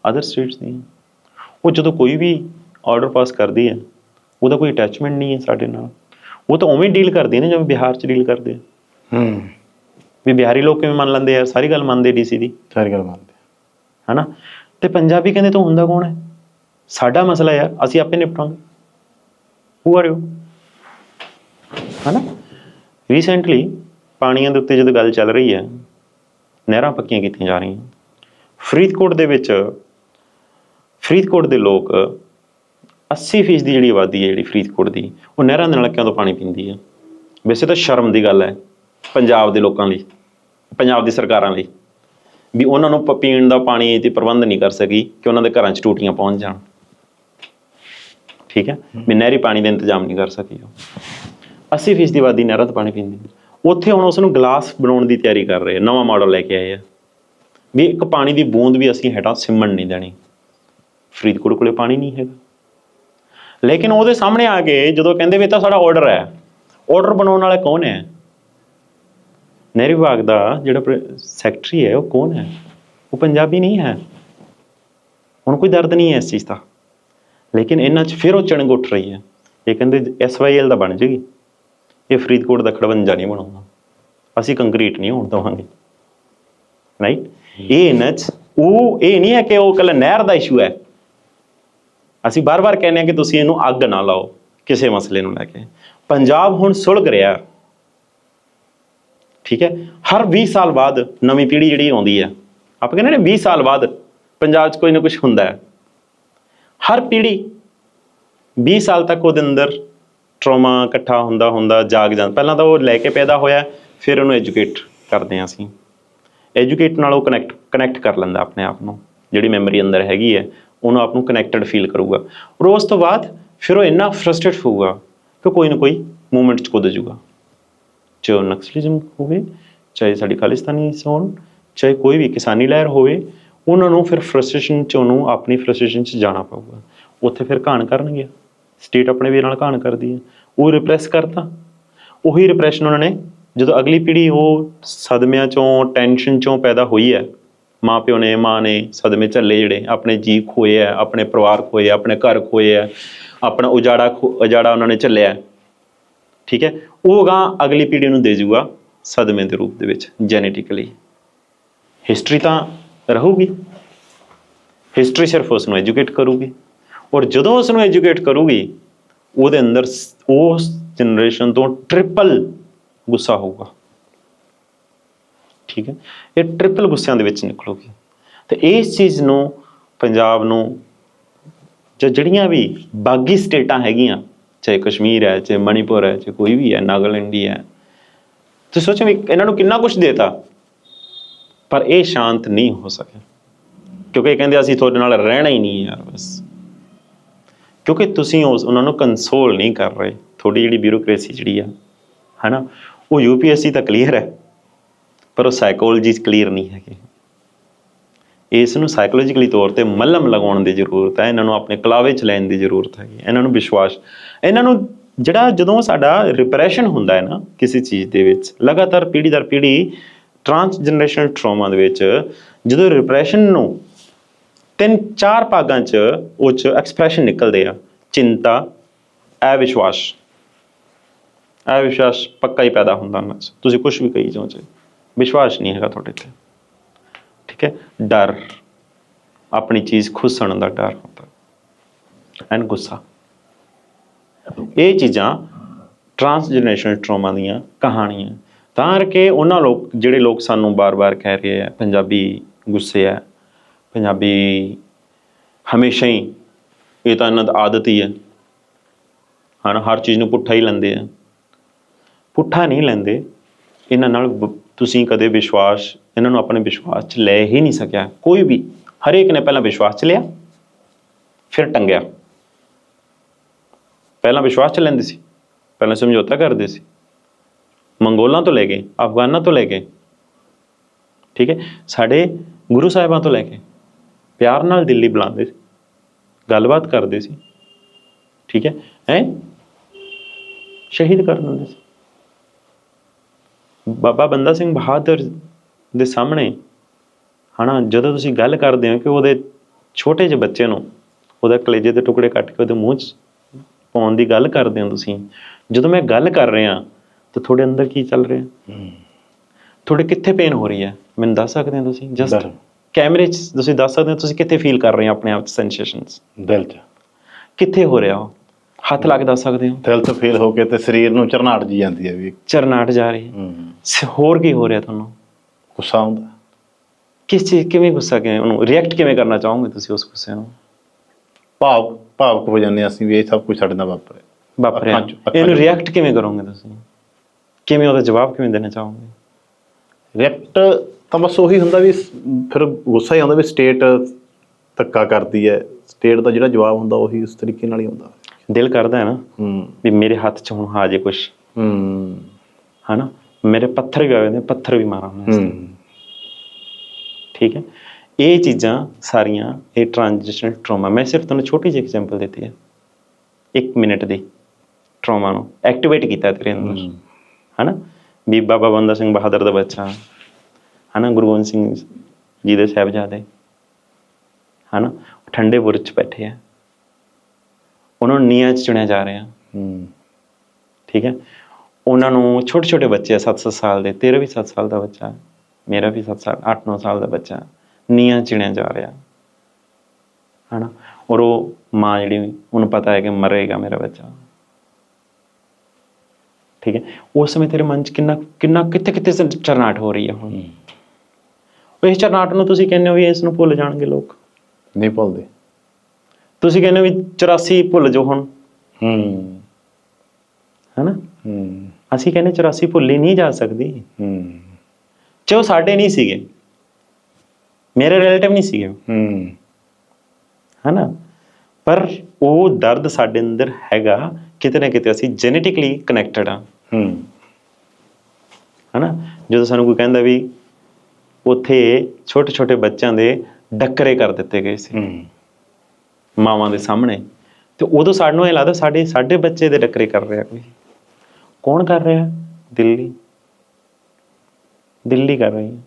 ਅਦਰ ਸਟੇਟਸ ਦੀ ਉਹ ਜਦੋਂ ਕੋਈ ਵੀ ਆਰਡਰ ਪਾਸ ਕਰਦੀ ਹੈ ਉਹਦਾ ਕੋਈ ਅਟੈਚਮੈਂਟ ਨਹੀਂ ਹੈ ਸਾਡੇ ਨਾਲ। ਉਹ ਤਾਂ ਉਵੇਂ ਡੀਲ ਕਰਦੀ ਨਾ ਜਿਵੇਂ ਬਿਹਾਰ 'ਚ ਡੀਲ ਕਰਦੇ ਆ। ਹੂੰ। ਵੀ ਬਿਹਾਰੀ ਲੋਕ ਕਿਵੇਂ ਮੰਨ ਲੈਂਦੇ ਯਾਰ ਸਾਰੀ ਗੱਲ ਮੰਨਦੇ ਡੀਸੀ ਦੀ। ਸਾਰੀ ਗੱਲ ਮੰਨਦੇ ਹਨਾ? ਤੇ ਪੰਜਾਬੀ ਕਹਿੰਦੇ ਤੂੰ ਹੁੰਦਾ ਕੌਣ ਹੈ? ਸਾਡਾ ਮਸਲਾ ਯਾਰ ਅਸੀਂ ਆਪੇ ਨਿਪਟਾਂਗੇ। ਹੂ ਆਰ ਯੂ ਹਨਾ? ਰੀਸੈਂਟਲੀ ਪਾਣੀਆਂ ਦੇ ਉੱਤੇ ਜਦੋਂ ਗੱਲ ਚੱਲ ਰਹੀ ਹੈ ਨਹਿਰਾਂ ਪੱਕੀਆਂ ਕੀਤੀਆਂ ਜਾ ਰਹੀਆਂ। ਫਰੀਦਕੋਟ ਦੇ ਵਿੱਚ ਫਰੀਦਕੋਟ ਦੇ ਲੋਕ 80% ਦੀ ਜਿਹੜੀ ਆਬਾਦੀ ਹੈ, ਜਿਹੜੀ ਫਰੀਦਕੋਟ ਦੀ, ਉਹ ਨਹਿਰਾਂ ਦੇ ਨਲਕਿਆਂ ਤੋਂ ਪਾਣੀ ਪੀਂਦੀ ਹੈ। ਵੈਸੇ ਤਾਂ ਸ਼ਰਮ ਦੀ ਗੱਲ ਹੈ ਪੰਜਾਬ ਦੇ ਲੋਕਾਂ ਲਈ, ਪੰਜਾਬ ਦੀ ਸਰਕਾਰਾਂ ਲਈ, ਵੀ ਉਹਨਾਂ ਨੂੰ ਪੀਣ ਦਾ ਪਾਣੀ ਤੇ ਪ੍ਰਬੰਧ ਨਹੀਂ ਕਰ ਸਕੀ ਕਿ ਉਹਨਾਂ ਦੇ ਘਰਾਂ 'ਚ ਟੂਟੀਆਂ ਪਹੁੰਚ ਜਾਣ। ਠੀਕ ਹੈ? ਵੀ ਨਹਿਰੀ ਪਾਣੀ ਦਾ ਇੰਤਜ਼ਾਮ ਨਹੀਂ ਕਰ ਸਕੀ ਉਹ। 80% ਦੀ ਆਬਾਦੀ ਨਹਿਰਾਂ ਤੋਂ ਪਾਣੀ ਪੀਂਦੀ ਉੱਥੇ ਹੁਣ ਉਸ ਨੂੰ ਗਲਾਸ ਬਣਾਉਣ ਦੀ ਤਿਆਰੀ ਕਰ ਰਹੇ ਨਵਾਂ ਮਾਡਲ ਲੈ ਕੇ ਆਏ ਆ। ਵੀ ਇੱਕ ਪਾਣੀ ਦੀ ਬੂੰਦ ਵੀ ਅਸੀਂ ਹੇਠਾਂ ਸਿਮਣ ਨਹੀਂ ਦੇਣੀ। ਫਰੀਦਕੋਟ ਕੋਲੇ ਪਾਣੀ ਨਹੀਂ ਹੈਗਾ। ਲੇਕਿਨ ਉਹਦੇ ਸਾਹਮਣੇ ਆ ਕੇ ਜਦੋਂ ਕਹਿੰਦੇ ਵੀ ਤਾਂ ਸਾਡਾ ਆਰਡਰ ਹੈ ਆਰਡਰ ਬਣਾਉਣ ਵਾਲਾ ਕੌਣ ਹੈ? ਨਹਿਰੀ ਵਿਭਾਗ ਦਾ ਜਿਹੜਾ ਸੈਕਟਰੀ ਹੈ, ਉਹ ਕੌਣ ਹੈ? ਉਹ ਪੰਜਾਬੀ ਨਹੀਂ ਹੈ। ਹੁਣ ਕੋਈ ਦਰਦ ਨਹੀਂ ਹੈ ਇਸ ਚੀਜ਼ ਦਾ। ਲੇਕਿਨ ਇਹਨਾਂ 'ਚ ਫਿਰ ਉਹ ਚਣਗ ਉੱਠ ਰਹੀ ਹੈ। ਇਹ ਕਹਿੰਦੇ ਐਸਵਾਈਐਲ ਦਾ ਬਣ ਜੇਗੀ। ਇਹ ਫਰੀਦਕੋਟ ਦਾ ਖੜਵੰਜਾ ਨਹੀਂ ਬਣਾਉਣਾ ਅਸੀਂ ਕੰਕਰੀਟ ਨਹੀਂ ਹੋਣ ਦਵਾਂਗੇ। ਰਾਈਟ ਇਹ ਇਹਨਾਂ 'ਚ, ਉਹ ਇਹ ਨਹੀਂ ਹੈ ਕਿ ਉਹ ਕੱਲਾ ਨਹਿਰ ਦਾ ਇਸ਼ੂ ਹੈ। ਅਸੀਂ ਬਾਰ-ਬਾਰ ਕਹਿੰਦੇ ਹਾਂ ਕਿ ਤੁਸੀਂ ਇਹਨੂੰ ਅੱਗ ਨਾ ਲਾਓ, ਕਿਸੇ ਮਸਲੇ ਨੂੰ ਲੈ ਕੇ। ਪੰਜਾਬ ਹੁਣ ਸੁਲਗ ਰਿਹਾ। ਠੀਕ ਹੈ? ਹਰ 20 ਸਾਲ ਬਾਅਦ ਨਵੀਂ ਪੀੜ੍ਹੀ ਜਿਹੜੀ ਆਉਂਦੀ ਹੈ, ਆਪਾਂ ਕਹਿੰਦੇ ਨੇ 20 ਸਾਲ ਬਾਅਦ ਪੰਜਾਬ 'ਚ ਕੋਈ ਨਾ ਕੁਝ ਹੁੰਦਾ ਹੈ। ਹਰ ਪੀੜ੍ਹੀ 20 ਸਾਲ ਤੱਕ ਉਹਦੇ ਅੰਦਰ ਟਰੋਮਾ ਇਕੱਠਾ ਹੁੰਦਾ ਹੁੰਦਾ, ਜਾਗ ਜਾਂਦਾ। ਪਹਿਲਾਂ ਤਾਂ ਉਹ ਲੈ ਕੇ ਪੈਦਾ ਹੋਇਆ, ਫਿਰ ਉਹਨੂੰ ਐਜੂਕੇਟ ਕਰਦੇ ਹਾਂ ਅਸੀਂ। ਐਜੂਕੇਟ ਨਾਲ ਉਹ ਕਨੈਕਟ ਕਨੈਕਟ ਕਰ ਲੈਂਦਾ ਆਪਣੇ ਆਪ ਨੂੰ, ਜਿਹੜੀ ਮੈਮਰੀ ਅੰਦਰ ਹੈਗੀ ਹੈ। ਉਹਨੂੰ ਆਪ ਨੂੰ ਕਨੈਕਟਡ ਫੀਲ ਕਰੂਗਾ। ਔਰ ਉਸ ਤੋਂ ਬਾਅਦ ਫਿਰ ਉਹ ਇੰਨਾ ਫਰਸਟ੍ਰੇਟ ਹੋਊਗਾ ਕਿ ਕੋਈ ਨਾ ਕੋਈ ਮੂਵਮੈਂਟ 'ਚ ਕੁੱਦ ਜੂਗਾ ਚਾਹੇ ਉਹ ਨਕਸਲਿਜ਼ਮ ਹੋਵੇ, ਚਾਹੇ ਸਾਡੀ ਖਾਲਿਸਤਾਨੀ ਹੋਣ ਚਾਹੇ ਕੋਈ ਵੀ ਕਿਸਾਨੀ ਲਹਿਰ ਹੋਵੇ, ਉਹਨਾਂ ਨੂੰ ਫਿਰ ਫਰਸਟ੍ਰੇਸ਼ਨ 'ਚ ਉਹਨੂੰ ਆਪਣੀ ਫਰਸਟ੍ਰੇਸ਼ਨ 'ਚ ਜਾਣਾ ਪਊਗਾ। ਉੱਥੇ ਫਿਰ ਘਾਣ ਕਰਨਗੇ। ਸਟੇਟ ਆਪਣੇ ਵੀ ਨਾਲ ਘਾਣ ਕਰਦੀ ਹੈ। ਉਹ ਰਿਪਰੈਸ ਕਰਤਾ। ਉਹੀ ਰਿਪਰੈਸ਼ਨ ਉਹਨਾਂ ਨੇ ਜਦੋਂ ਅਗਲੀ ਪੀੜ੍ਹੀ ਉਹ ਸਦਮਿਆਂ ਚੋਂ ਟੈਨਸ਼ਨ ਚੋਂ ਪੈਦਾ ਹੋਈ ਹੈ ਮਾਂ ਪਿਓ ਨੇ, ਮਾਂ ਨੇ ਸਦਮੇ ਝੱਲੇ ਜਿਹੜੇ, ਆਪਣੇ ਜੀ ਖੋਏ ਆ ਆਪਣੇ ਪਰਿਵਾਰ ਖੋਏ ਆ ਆਪਣੇ ਘਰ ਖੋਏ ਆ ਆਪਣਾ ਉਜਾੜਾ ਖੋ- ਉਜਾੜਾ ਉਹਨਾਂ ਨੇ ਝੱਲਿਆ ਠੀਕ ਹੈ ਉਹ ਗਾਂ ਅਗਲੀ ਪੀੜ੍ਹੀ ਨੂੰ ਦੇ ਜੂਗਾ ਸਦਮੇ ਦੇ ਰੂਪ ਦੇ ਵਿੱਚ ਜੈਨੇਟਿਕਲੀ ਹਿਸਟਰੀ ਤਾਂ ਰਹੂਗੀ। ਹਿਸਟਰੀ ਸਿਰਫ ਉਸ ਨੂੰ ਐਜੂਕੇਟ ਕਰੂਗੀ। ਔਰ ਜਦੋਂ ਉਸ ਨੂੰ ਐਜੂਕੇਟ ਕਰੂਗੀ, ਉਹਦੇ ਅੰਦਰ ਉਸ ਜਨਰੇਸ਼ਨ ਤੋਂ ਟ੍ਰਿਪਲ ਗੁੱਸਾ ਹੋਊਗਾ। ਠੀਕ ਹੈ? ਇਹ ਟ੍ਰਿਪਲ ਗੁੱਸਿਆਂ ਦੇ ਵਿੱਚ ਨਿਕਲੂਗੀ। ਤੇ ਇਸ ਚੀਜ਼ ਨੂੰ ਪੰਜਾਬ ਨੂੰ ਜਾਂ ਜਿਹੜੀਆਂ ਵੀ ਬਾਗੀ ਸਟੇਟਾਂ ਹੈਗੀਆਂ, ਚਾਹੇ ਕਸ਼ਮੀਰ ਹੈ, ਚਾਹੇ ਮਣੀਪੁਰ ਹੈ, ਚਾਹੇ ਕੋਈ ਵੀ ਹੈ, ਨਾਗਾਲੈਂਡ ਹੀ ਹੈ, ਤੁਸੀਂ ਸੋਚੋ ਵੀ ਇਹਨਾਂ ਨੂੰ ਕਿੰਨਾ ਕੁਝ ਦੇਤਾ, ਪਰ ਇਹ ਸ਼ਾਂਤ ਨਹੀਂ ਹੋ ਸਕਿਆ। ਕਿਉਂਕਿ ਇਹ ਕਹਿੰਦੇ ਅਸੀਂ ਤੁਹਾਡੇ ਨਾਲ ਰਹਿਣਾ ਹੀ ਨਹੀਂ ਯਾਰ, ਬਸ। ਕਿਉਂਕਿ ਤੁਸੀਂ ਉਸ, ਉਹਨਾਂ ਨੂੰ ਕੰਸੋਲ ਨਹੀਂ ਕਰ ਰਹੇ। ਤੁਹਾਡੀ ਜਿਹੜੀ ਬਿਊਰੋਕ੍ਰੇਸੀ ਜਿਹੜੀ ਆ, ਹੈਨਾ, ਉਹ ਯੂਪੀਐਸਸੀ ਤਾਂ ਕਲੀਅਰ ਹੈ। ਪਰ ਉਹ ਸਾਈਕੋਲੋਜੀ ਕਲੀਅਰ ਨਹੀਂ ਹੈਗੇ। ਇਸ ਨੂੰ ਸਾਈਕੋਲੋਜੀਕਲੀ ਤੌਰ ਤੇ ਮੱਲਮ ਲਗਾਉਣ ਦੀ ਜ਼ਰੂਰਤ ਹੈ, ਇਹਨਾਂ ਨੂੰ ਆਪਣੇ ਕਲਾਵੇ ਚ ਲੈਣ ਦੀ ਜ਼ਰੂਰਤ ਹੈਗੀ ਇਹਨਾਂ ਨੂੰ ਵਿਸ਼ਵਾਸ, ਇਹਨਾਂ ਨੂੰ ਜਿਹੜਾ ਜਦੋਂ ਸਾਡਾ ਰਿਪਰੈਸ਼ਨ ਹੁੰਦਾ ਹੈ ਨਾ ਕਿਸੇ ਚੀਜ਼ ਦੇ ਵਿੱਚ, ਲਗਾਤਾਰ ਪੀੜ੍ਹੀ ਦਰ ਪੀੜ੍ਹੀ ਟਰਾਂਸ ਜਨਰੇਸ਼ਨਲ ਟਰਾਮਾ ਦੇ ਵਿੱਚ ਜਦੋਂ ਰਿਪਰੈਸ਼ਨ ਨੂੰ ਤਿੰਨ ਚਾਰ ਭਾਗਾਂ ਚ ਉਹ ਚ ਐਕਸਪ੍ਰੈਸ਼ਨ ਨਿਕਲਦੇ ਆ, ਚਿੰਤਾ, ਅਵਿਸ਼ਵਾਸ। ਅਵਿਸ਼ਵਾਸ ਪੱਕਾ ਹੀ ਪੈਦਾ ਹੁੰਦਾ ਉਹਨਾਂ 'ਚ। ਤੁਸੀਂ ਕੁਝ ਵੀ ਕਹੀ ਜਾਓ ਚ ਵਿਸ਼ਵਾਸ ਨਹੀਂ ਹੈਗਾ ਤੁਹਾਡੇ ਤੇ। ਠੀਕ ਹੈ? ਡਰ। ਆਪਣੀ ਚੀਜ਼ ਖੁਸਣ ਦਾ ਡਰ ਹੁੰਦਾ। ਐਂਡ ਗੁੱਸਾ। ਇਹ ਚੀਜ਼ਾਂ ਟਰਾਂਸਜਨਰੇਸ਼ਨਲ ਟਰਾਮਾ ਦੀਆਂ ਕਹਾਣੀਆਂ। ਤਾਂ ਕਰਕੇ ਉਹਨਾਂ ਲੋਕ, ਜਿਹੜੇ ਲੋਕ ਸਾਨੂੰ ਬਾਰ-ਬਾਰ ਕਹਿ ਰਹੇ ਆ, ਪੰਜਾਬੀ ਗੁੱਸੇ ਆ, ਪੰਜਾਬੀ ਹਮੇਸ਼ਾ ਹੀ ਇਹ ਤਾਂ ਇਹਨਾਂ ਦੀ ਆਦਤ ਹੀ ਹੈ ਹਨ ਹਰ ਚੀਜ਼ ਨੂੰ ਪੁੱਠਾ ਹੀ ਲੈਂਦੇ ਆ। ਪੁੱਠਾ ਨਹੀਂ ਲੈਂਦੇ। ਇਹਨਾਂ ਨਾਲ ਤੁਸੀਂ ਕਦੇ ਵਿਸ਼ਵਾਸ, ਇਹਨਾਂ ਨੂੰ ਆਪਣੇ ਵਿਸ਼ਵਾਸ 'ਚ ਲੈ ਹੀ ਨਹੀਂ ਸਕਿਆ। ਕੋਈ ਵੀ, ਹਰੇਕ ਨੇ ਪਹਿਲਾਂ ਵਿਸ਼ਵਾਸ 'ਚ ਲਿਆ, ਫਿਰ ਟੰਗਿਆ। ਪਹਿਲਾਂ ਵਿਸ਼ਵਾਸ 'ਚ ਲੈਂਦੇ ਸੀ, ਪਹਿਲਾਂ ਸਮਝੌਤਾ ਕਰਦੇ ਸੀ। ਮੰਗੋਲਾਂ ਤੋਂ ਲੈ ਕੇ, ਅਫਗਾਨਾਂ ਤੋਂ ਲੈ ਕੇ, ਠੀਕ ਹੈ? ਸਾਡੇ ਗੁਰੂ ਸਾਹਿਬਾਂ ਤੋਂ ਲੈ ਕੇ, ਪਿਆਰ ਨਾਲ ਦਿੱਲੀ ਬੁਲਾਉਂਦੇ ਸੀ, ਗੱਲਬਾਤ ਕਰਦੇ ਸੀ, ਠੀਕ ਹੈ? ਹੈ? ਸ਼ਹੀਦ ਕਰ ਦਿੰਦੇ ਸੀ। ਬਾਬਾ ਬੰਦਾ ਸਿੰਘ ਬਹਾਦਰ ਦੇ ਸਾਹਮਣੇ ਹਨਾ ਜਦੋਂ ਤੁਸੀਂ ਗੱਲ ਕਰਦੇ ਹੋ ਕਿ ਉਹਦੇ ਛੋਟੇ ਜਿਹੇ ਬੱਚੇ ਨੂੰ ਉਹਦਾ ਕਲੇਜੇ ਦੇ ਟੁਕੜੇ ਕੱਟ ਕੇ ਉਹਦੇ ਮੂੰਹ 'ਚ ਪਾਉਣ ਦੀ ਗੱਲ ਕਰਦੇ ਹੋ ਤੁਸੀਂ ਜਦੋਂ ਮੈਂ ਗੱਲ ਕਰ ਰਿਹਾ ਤਾਂ ਤੁਹਾਡੇ ਅੰਦਰ ਕੀ ਚੱਲ ਰਿਹਾ? ਤੁਹਾਡੇ ਕਿੱਥੇ ਪੇਨ ਹੋ ਰਹੀ ਹੈ? ਮੈਨੂੰ ਦੱਸ ਸਕਦੇ ਹੋ ਤੁਸੀਂ? ਜਸਟ। ਕੈਮਰੇ 'ਚ ਤੁਸੀਂ ਦੱਸ ਸਕਦੇ ਹੋ ਤੁਸੀਂ ਕਿੱਥੇ ਫੀਲ ਕਰ ਰਹੇ ਹੋ ਆਪਣੇ ਆਪ 'ਚ ਸੈਂਸੇਸ਼ਨਸ ਦਿਲ 'ਚ। ਕਿੱਥੇ ਹੋ ਰਿਹਾ ਉਹ? ਹੱਥ ਲਾ ਕੇ ਦੱਸ ਸਕਦੇ ਹੋ? ਤੋਂ ਫੇਲ ਹੋ ਕੇ ਤੇ ਸਰੀਰ ਨੂੰ ਝਰਨਾਟ ਜੀ ਜਾਂਦੀ ਹੈ ਵੀ। ਚਰਨਾਟ ਜਾ ਰਹੀ ਹੈ। ਹੂੰ। ਸ- ਹੋਰ ਕੀ ਹੋ ਰਿਹਾ ਤੁਹਾਨੂੰ? ਗੁੱਸਾ ਆਉਂਦਾ। ਕਿਸ ਚੀਜ਼ ਕਿਵੇਂ ਗੁੱਸਾ ਕਿਵੇਂ ਉਹਨੂੰ? ਰਿਐਕਟ ਕਿਵੇਂ ਕਰਨਾ ਚਾਹੋਗੇ ਤੁਸੀਂ ਉਸ ਗੁੱਸੇ ਨੂੰ? ਭਾਵ ਭਾਵਕ ਹੋ ਜਾਂਦੇ ਹਾਂ ਅਸੀਂ ਵੀ ਇਹ ਸਭ ਕੁਝ ਸਾਡੇ ਨਾਲ ਵਾਪਰਿਆ ਵਾਪਰਿਆ। ਅੱਖਾਂ 'ਚ- ਅੱਖਾਂ ਇਹਨੂੰ ਰਿਐਕਟ ਕਿਵੇਂ ਕਰੋਗੇ ਤੁਸੀਂ? ਕਿਵੇਂ ਉਹਦਾ ਜਵਾਬ ਕਿਵੇਂ ਦੇਣਾ ਚਾਹੋਗੇ? ਰਿਐਕਟ ਤਾਂ ਬਸ ਉਹੀ ਹੁੰਦਾ ਵੀ ਸ- ਫਿਰ ਗੁੱਸਾ ਹੀ ਆਉਂਦਾ ਵੀ ਸਟੇਟ ਧੱਕਾ ਕਰਦੀ ਹੈ। ਸਟੇਟ ਦਾ ਜਿਹੜਾ ਜਵਾਬ ਹੁੰਦਾ ਉਹੀ ਉਸ ਤਰੀਕੇ ਨਾਲ ਹੀ ਹੁੰਦਾ। ਦਿਲ ਕਰਦਾ ਹੈ ਨਾ ਵੀ ਮੇਰੇ ਹੱਥ 'ਚ ਹੁਣ ਆ ਜੇ ਕੁਝ ਹੂੰ। ਹਨਾ? ਮੇਰੇ ਪੱਥਰ ਵੀ ਨੇ ਪੱਥਰ ਵੀ ਮਾਰਾਂ ਮੈਂ ਠੀਕ ਹੈ? ਇਹ ਚੀਜ਼ਾਂ ਸਾਰੀਆਂ ਇਹ ਟ੍ਰਾਂਜੀਸ਼ਨਲ ਟਰਾਮਾ ਮੈਂ ਸਿਰਫ ਤੁਹਾਨੂੰ ਛੋਟੀ ਜਿਹੀ ਐਗਜ਼ਾਮਪਲ ਦਿੱਤੀ ਹੈ। 1 ਮਿੰਟ ਦੀ ਟਰਾਮਾ ਨੂੰ ਐਕਟੀਵੇਟ ਕੀਤਾ ਤੇਰੇ ਅੰਦਰ। ਹਨਾ? ਵੀ ਬਾਬਾ ਬੰਦਾ ਸਿੰਘ ਬਹਾਦਰ ਦਾ ਬੱਚਾ। ਹਨਾ? ਗੁਰੂ ਗੋਬਿੰਦ ਸਿੰਘ ਜੀ ਦੇ ਸਾਹਿਬਜ਼ਾਦੇ। ਹਨਾ? ਠੰਡੇ ਬੁਰਜ 'ਚ ਬੈਠੇ ਆ। ਉਹਨਾਂ ਨੂੰ ਨੀਹਾਂ 'ਚ ਚੁਣਿਆ ਜਾ ਰਿਹਾ। ਠੀਕ ਹੈ? ਉਹਨਾਂ ਨੂੰ ਛੋਟੇ ਛੋਟੇ ਬੱਚੇ ਆ 7-7 ਸਾਲ ਦੇ ਤੇਰਾ ਵੀ 7 ਸਾਲ ਦਾ ਬੱਚਾ ਮੇਰਾ ਵੀ 7 ਸਾਲ 8-9 ਸਾਲ ਦਾ ਬੱਚਾ 'ਚ ਚਿਣਿਆ ਜਾ ਰਿਹਾ। ਹਨਾ? ਔਰ ਉਹ ਮਾਂ ਜਿਹੜੀ ਉਹਨੂੰ ਪਤਾ ਹੈ ਕਿ ਮਰੇਗਾ ਮੇਰਾ ਬੱਚਾ। ਠੀਕ ਹੈ? ਉਸ ਸਮੇਂ ਤੇਰੇ ਮਨ 'ਚ ਕਿੰਨਾ ਕਿੰਨਾ ਕਿੱਥੇ ਕਿੱਥੇ ਚਰਨਾਟ ਹੋ ਰਹੀ ਹੈ ਹੁਣ? ਉਹ ਇਸ ਚਰਨਾਟ ਨੂੰ ਤੁਸੀਂ ਕਹਿੰਦੇ ਹੋ ਵੀ ਇਸ ਨੂੰ ਭੁੱਲ ਜਾਣਗੇ ਲੋਕ? ਨਹੀਂ ਭੁੱਲਦੇ। ਤੁਸੀਂ ਕਹਿੰਦੇ ਹੋ ਵੀ 84 ਭੁੱਲ ਜਾਓ ਹੁਣ। ਹੂੰ। ਹੈਨਾ? ਹੂੰ। ਅਸੀਂ ਕਹਿੰਦੇ 84 ਭੁੱਲੀ ਨਹੀਂ ਜਾ ਸਕਦੀ। ਹੂੰ। ਜੇ ਉਹ ਸਾਡੇ ਨਹੀਂ ਸੀਗੇ। ਮੇਰੇ ਰਿਲੇਟਿਵ ਨਹੀਂ ਸੀਗੇ। ਹੂੰ। ਹਨਾ? ਪਰ ਉਹ ਦਰਦ ਸਾਡੇ ਅੰਦਰ ਹੈਗਾ ਕਿਤੇ ਨਾ ਕਿਤੇ ਅਸੀਂ ਜੈਨੇਟਿਕਲੀ ਕਨੈਕਟਡ ਆ ਹੂੰ। ਹਨਾ? ਜਦੋਂ ਸਾਨੂੰ ਕੋਈ ਕਹਿੰਦਾ ਵੀ ਉੱਥੇ ਛੋਟੇ ਛੋਟੇ ਬੱਚਿਆਂ ਦੇ ਡੱਕਰੇ ਕਰ ਦਿੱਤੇ ਗਏ ਸੀ। ਹੂੰ। ਮਾਵਾਂ ਦੇ ਸਾਹਮਣੇ। ਤੇ ਉਦੋਂ ਸਾਨੂੰ ਇਹ ਲੱਗਦਾ ਸਾਡੇ ਸਾਡੇ ਬੱਚੇ ਦੇ ਟੱਕਰੇ ਕਰ ਰਿਹਾ ਕੋਈ। ਕੌਣ ਕਰ ਰਿਹਾ? ਦਿੱਲੀ। ਦਿੱਲੀ ਕਰ ਰਹੀ ਹੈ।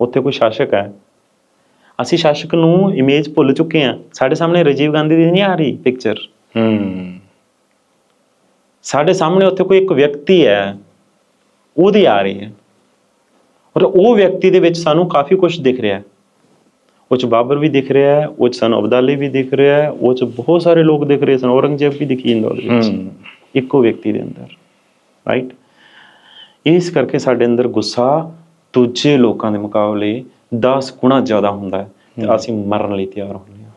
ਉੱਥੇ ਕੋਈ ਸ਼ਾਸਕ ਹੈ। ਅਸੀਂ ਸ਼ਾਸਕ ਨੂੰ ਇਮੇਜ ਭੁੱਲ ਚੁੱਕੇ ਹਾਂ। ਸਾਡੇ ਸਾਹਮਣੇ ਰਾਜੀਵ ਗਾਂਧੀ ਦੀ ਨਹੀਂ ਆ ਰਹੀ ਪਿਕਚਰ ਹੂੰ ਸਾਡੇ ਸਾਹਮਣੇ ਉੱਥੇ ਕੋਈ ਇੱਕ ਵਿਅਕਤੀ ਹੈ। ਉਹਦੀ ਆ ਰਹੀ ਹੈ। ਔਰ ਉਹ ਵਿਅਕਤੀ ਦੇ ਵਿੱਚ ਸਾਨੂੰ ਕਾਫੀ ਕੁਝ ਦਿਖ ਰਿਹਾ ਹੈ। ਉਹ ਚ ਬਾਬਰ ਵੀ ਦਿਖ ਰਿਹਾ ਹੈ ਉਹ ਚ ਸਾਨੂੰ ਅਬਦਾਲੀ ਵੀ ਦਿਖ ਰਿਹਾ ਹੈ ਉਹ ਚ ਬਹੁਤ ਸਾਰੇ ਲੋਕ ਦਿਖ ਰਹੇ ਸਨ ਔਰੰਗਜ਼ੇਬ ਵੀ ਦਿਖੀ ਜਾਂਦਾ ਉਹਦੇ ਵਿੱਚ। ਇੱਕੋ ਵਿਅਕਤੀ ਦੇ ਅੰਦਰ ਰਾਈਟ ਇਸ ਕਰਕੇ ਸਾਡੇ ਅੰਦਰ ਗੁੱਸਾ ਦੂਜੇ ਲੋਕਾਂ ਦੇ ਮੁਕਾਬਲੇ 10 ਗੁਣਾ ਜ਼ਿਆਦਾ ਹੁੰਦਾ ਹੈ ਤੇ ਅਸੀਂ ਮਰਨ ਲਈ ਤਿਆਰ ਹੁੰਦੇ ਹਾਂ।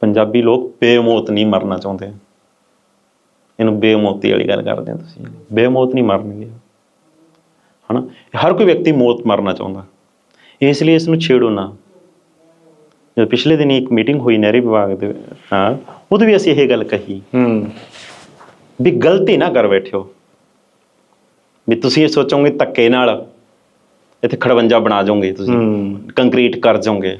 ਪੰਜਾਬੀ ਲੋਕ ਬੇਮੌਤ ਨਹੀਂ ਮਰਨਾ ਚਾਹੁੰਦੇ। ਇਹਨੂੰ ਬੇਮੌਤੀ ਵਾਲੀ ਗੱਲ ਕਰਦੇ ਹੋ ਤੁਸੀਂ। ਬੇਮੌਤ ਨਹੀਂ ਮਰਨਗੇ। ਹਨਾ? ਹਰ ਕੋਈ ਵਿਅਕਤੀ ਮੌਤ ਮਰਨਾ ਚਾਹੁੰਦਾ। ਇਸ ਲਈ ਇਸ ਨੂੰ ਛੇੜੋ ਨਾ। ਜਦੋਂ ਪਿਛਲੇ ਦਿਨ ਇੱਕ ਮੀਟਿੰਗ ਹੋਈ ਨਹਿਰੀ ਵਿਭਾਗ ਦੇ ਹਾਂ ਉਦੋਂ ਵੀ ਅਸੀਂ ਇਹ ਗੱਲ ਕਹੀ ਹੂੰ। ਵੀ ਗਲਤੀ ਨਾ ਕਰ ਬੈਠਿਓ। ਵੀ ਤੁਸੀਂ ਇਹ ਸੋਚੋਗੇ ਧੱਕੇ ਨਾਲ ਇੱਥੇ ਖੜਵੰਜਾ ਬਣਾ ਜਾਓਗੇ ਤੁਸੀਂ ਕੰਕਰੀਟ ਕਰ ਜਾਓਗੇ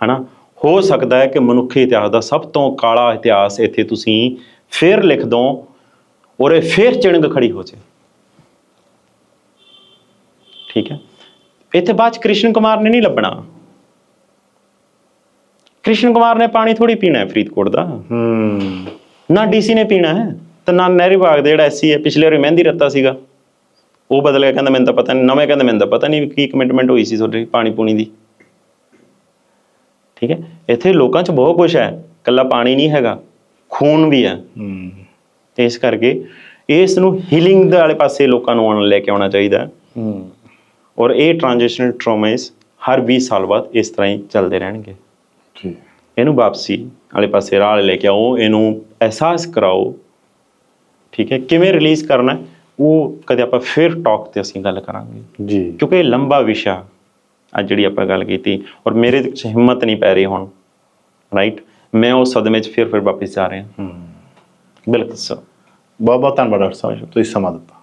ਹਨਾ? ਹੋ ਸਕਦਾ ਹੈ ਕਿ ਮਨੁੱਖੀ ਇਤਿਹਾਸ ਦਾ ਸਭ ਤੋਂ ਕਾਲਾ ਇਤਿਹਾਸ ਇੱਥੇ ਤੁਸੀਂ ਫੇਰ ਲਿਖ ਦੋ ਔਰ ਇਹ ਫੇਰ ਚਿਣਗ ਖੜੀ ਹੋ ਜਾਏ। ਠੀਕ ਹੈ? ਇੱਥੇ ਬਾਅਦ ਚ ਕ੍ਰਿਸ਼ਨ ਕੁਮਾਰ ਨੇ ਨਹੀਂ ਲੱਭਣਾ। ਕ੍ਰਿਸ਼ਨ ਕੁਮਾਰ ਨੇ ਪਾਣੀ ਥੋੜੀ ਪੀਣਾ ਹੈ ਫਰੀਦਕੋਟ ਦਾ। ਹੂੰ। ਨਾ ਡੀਸੀ ਨੇ ਪੀਣਾ ਹੈ ਤੇ ਨਾ ਨਹਿਰੀ ਵਿਭਾਗ ਦਾ ਜਿਹੜਾ ਐਸਸੀ ਹੈ ਪਿਛਲੇ ਵਾਰੀ ਮਹਿੰਦੀ ਰੱਤਾ ਸੀਗਾ। ਉਹ ਬਦਲ ਗਿਆ ਕਹਿੰਦਾ ਮੈਨੂੰ ਤਾਂ ਪਤਾ ਨਹੀਂ ਨਵੇਂ ਕਹਿੰਦਾ ਮੈਨੂੰ ਤਾਂ ਪਤਾ ਨਹੀਂ ਕੀ ਕਮਿਟਮੈਂਟ ਹੋਈ ਸੀ ਤੁਹਾਡੀ ਪਾਣੀ ਪੂਣੀ ਦੀ। ਠੀਕ ਹੈ? ਇੱਥੇ ਲੋਕਾਂ 'ਚ ਬਹੁਤ ਕੁਝ ਹੈ ਕੱਲਾ ਪਾਣੀ ਨਹੀਂ ਹੈਗਾ ਖੂਨ ਵੀ ਹੈ। ਹੂੰ। ਤੇ ਇਸ ਕਰਕੇ ਇਸ ਨੂੰ ਹੀਲਿੰਗ ਦੇ ਵਾਲੇ ਪਾਸੇ ਲੋਕਾਂ ਨੂੰ ਆਉਣ ਲੈ ਕੇ ਆਉਣਾ ਚਾਹੀਦਾ। ਹੈ। ਔਰ ਇਹ ਟ੍ਰਾਂਜੀਸ਼ਨਲ ਟਰਾਮਾਸ ਹਰ 20 ਸਾਲ ਬਾਅਦ ਇਸ ਤਰ੍ਹਾਂ ਹੀ ਚੱਲਦੇ ਰਹਿਣਗੇ। ਜੀ। ਇਹਨੂੰ ਵਾਪਸੀ ਵਾਲੇ ਪਾਸੇ ਰਾਹ ਲੈ ਕੇ ਆਓ ਇਹਨੂੰ ਅਹਿਸਾਸ ਕਰਾਓ। ਠੀਕ ਹੈ ਕਿਵੇਂ ਰਿਲੀਜ਼ ਕਰਨਾ ਉਹ ਕਦੇ ਆਪਾਂ ਫਿਰ ਟਾਕ ਤੇ ਅਸੀਂ ਗੱਲ ਕਰਾਂਗੇ। ਜੀ। ਕਿਉਂਕਿ ਇਹ ਲੰਬਾ ਵਿਸ਼ਾ ਆ ਜਿਹੜੀ ਆਪਾਂ ਗੱਲ ਕੀਤੀ ਔਰ ਮੇਰੇ ਵਿੱਚ ਹਿੰਮਤ ਨਹੀਂ ਪੈ ਰਹੀ ਹੁਣ ਰਾਈਟ ਮੈਂ ਉਸ ਸਦਮੇ 'ਚ ਫਿਰ ਫਿਰ ਵਾਪਸ ਜਾ ਰਿਹਾ। ਹੂੰ। ਬਿਲਕੁਲ ਸਰ ਬਹੁਤ ਬਹੁਤ ਧੰਨਵਾਦ ਡਾਕਟਰ ਸਾਹਿਬ ਤੁਸੀਂ ਸਮਾਂ ਦਿੱਤਾ।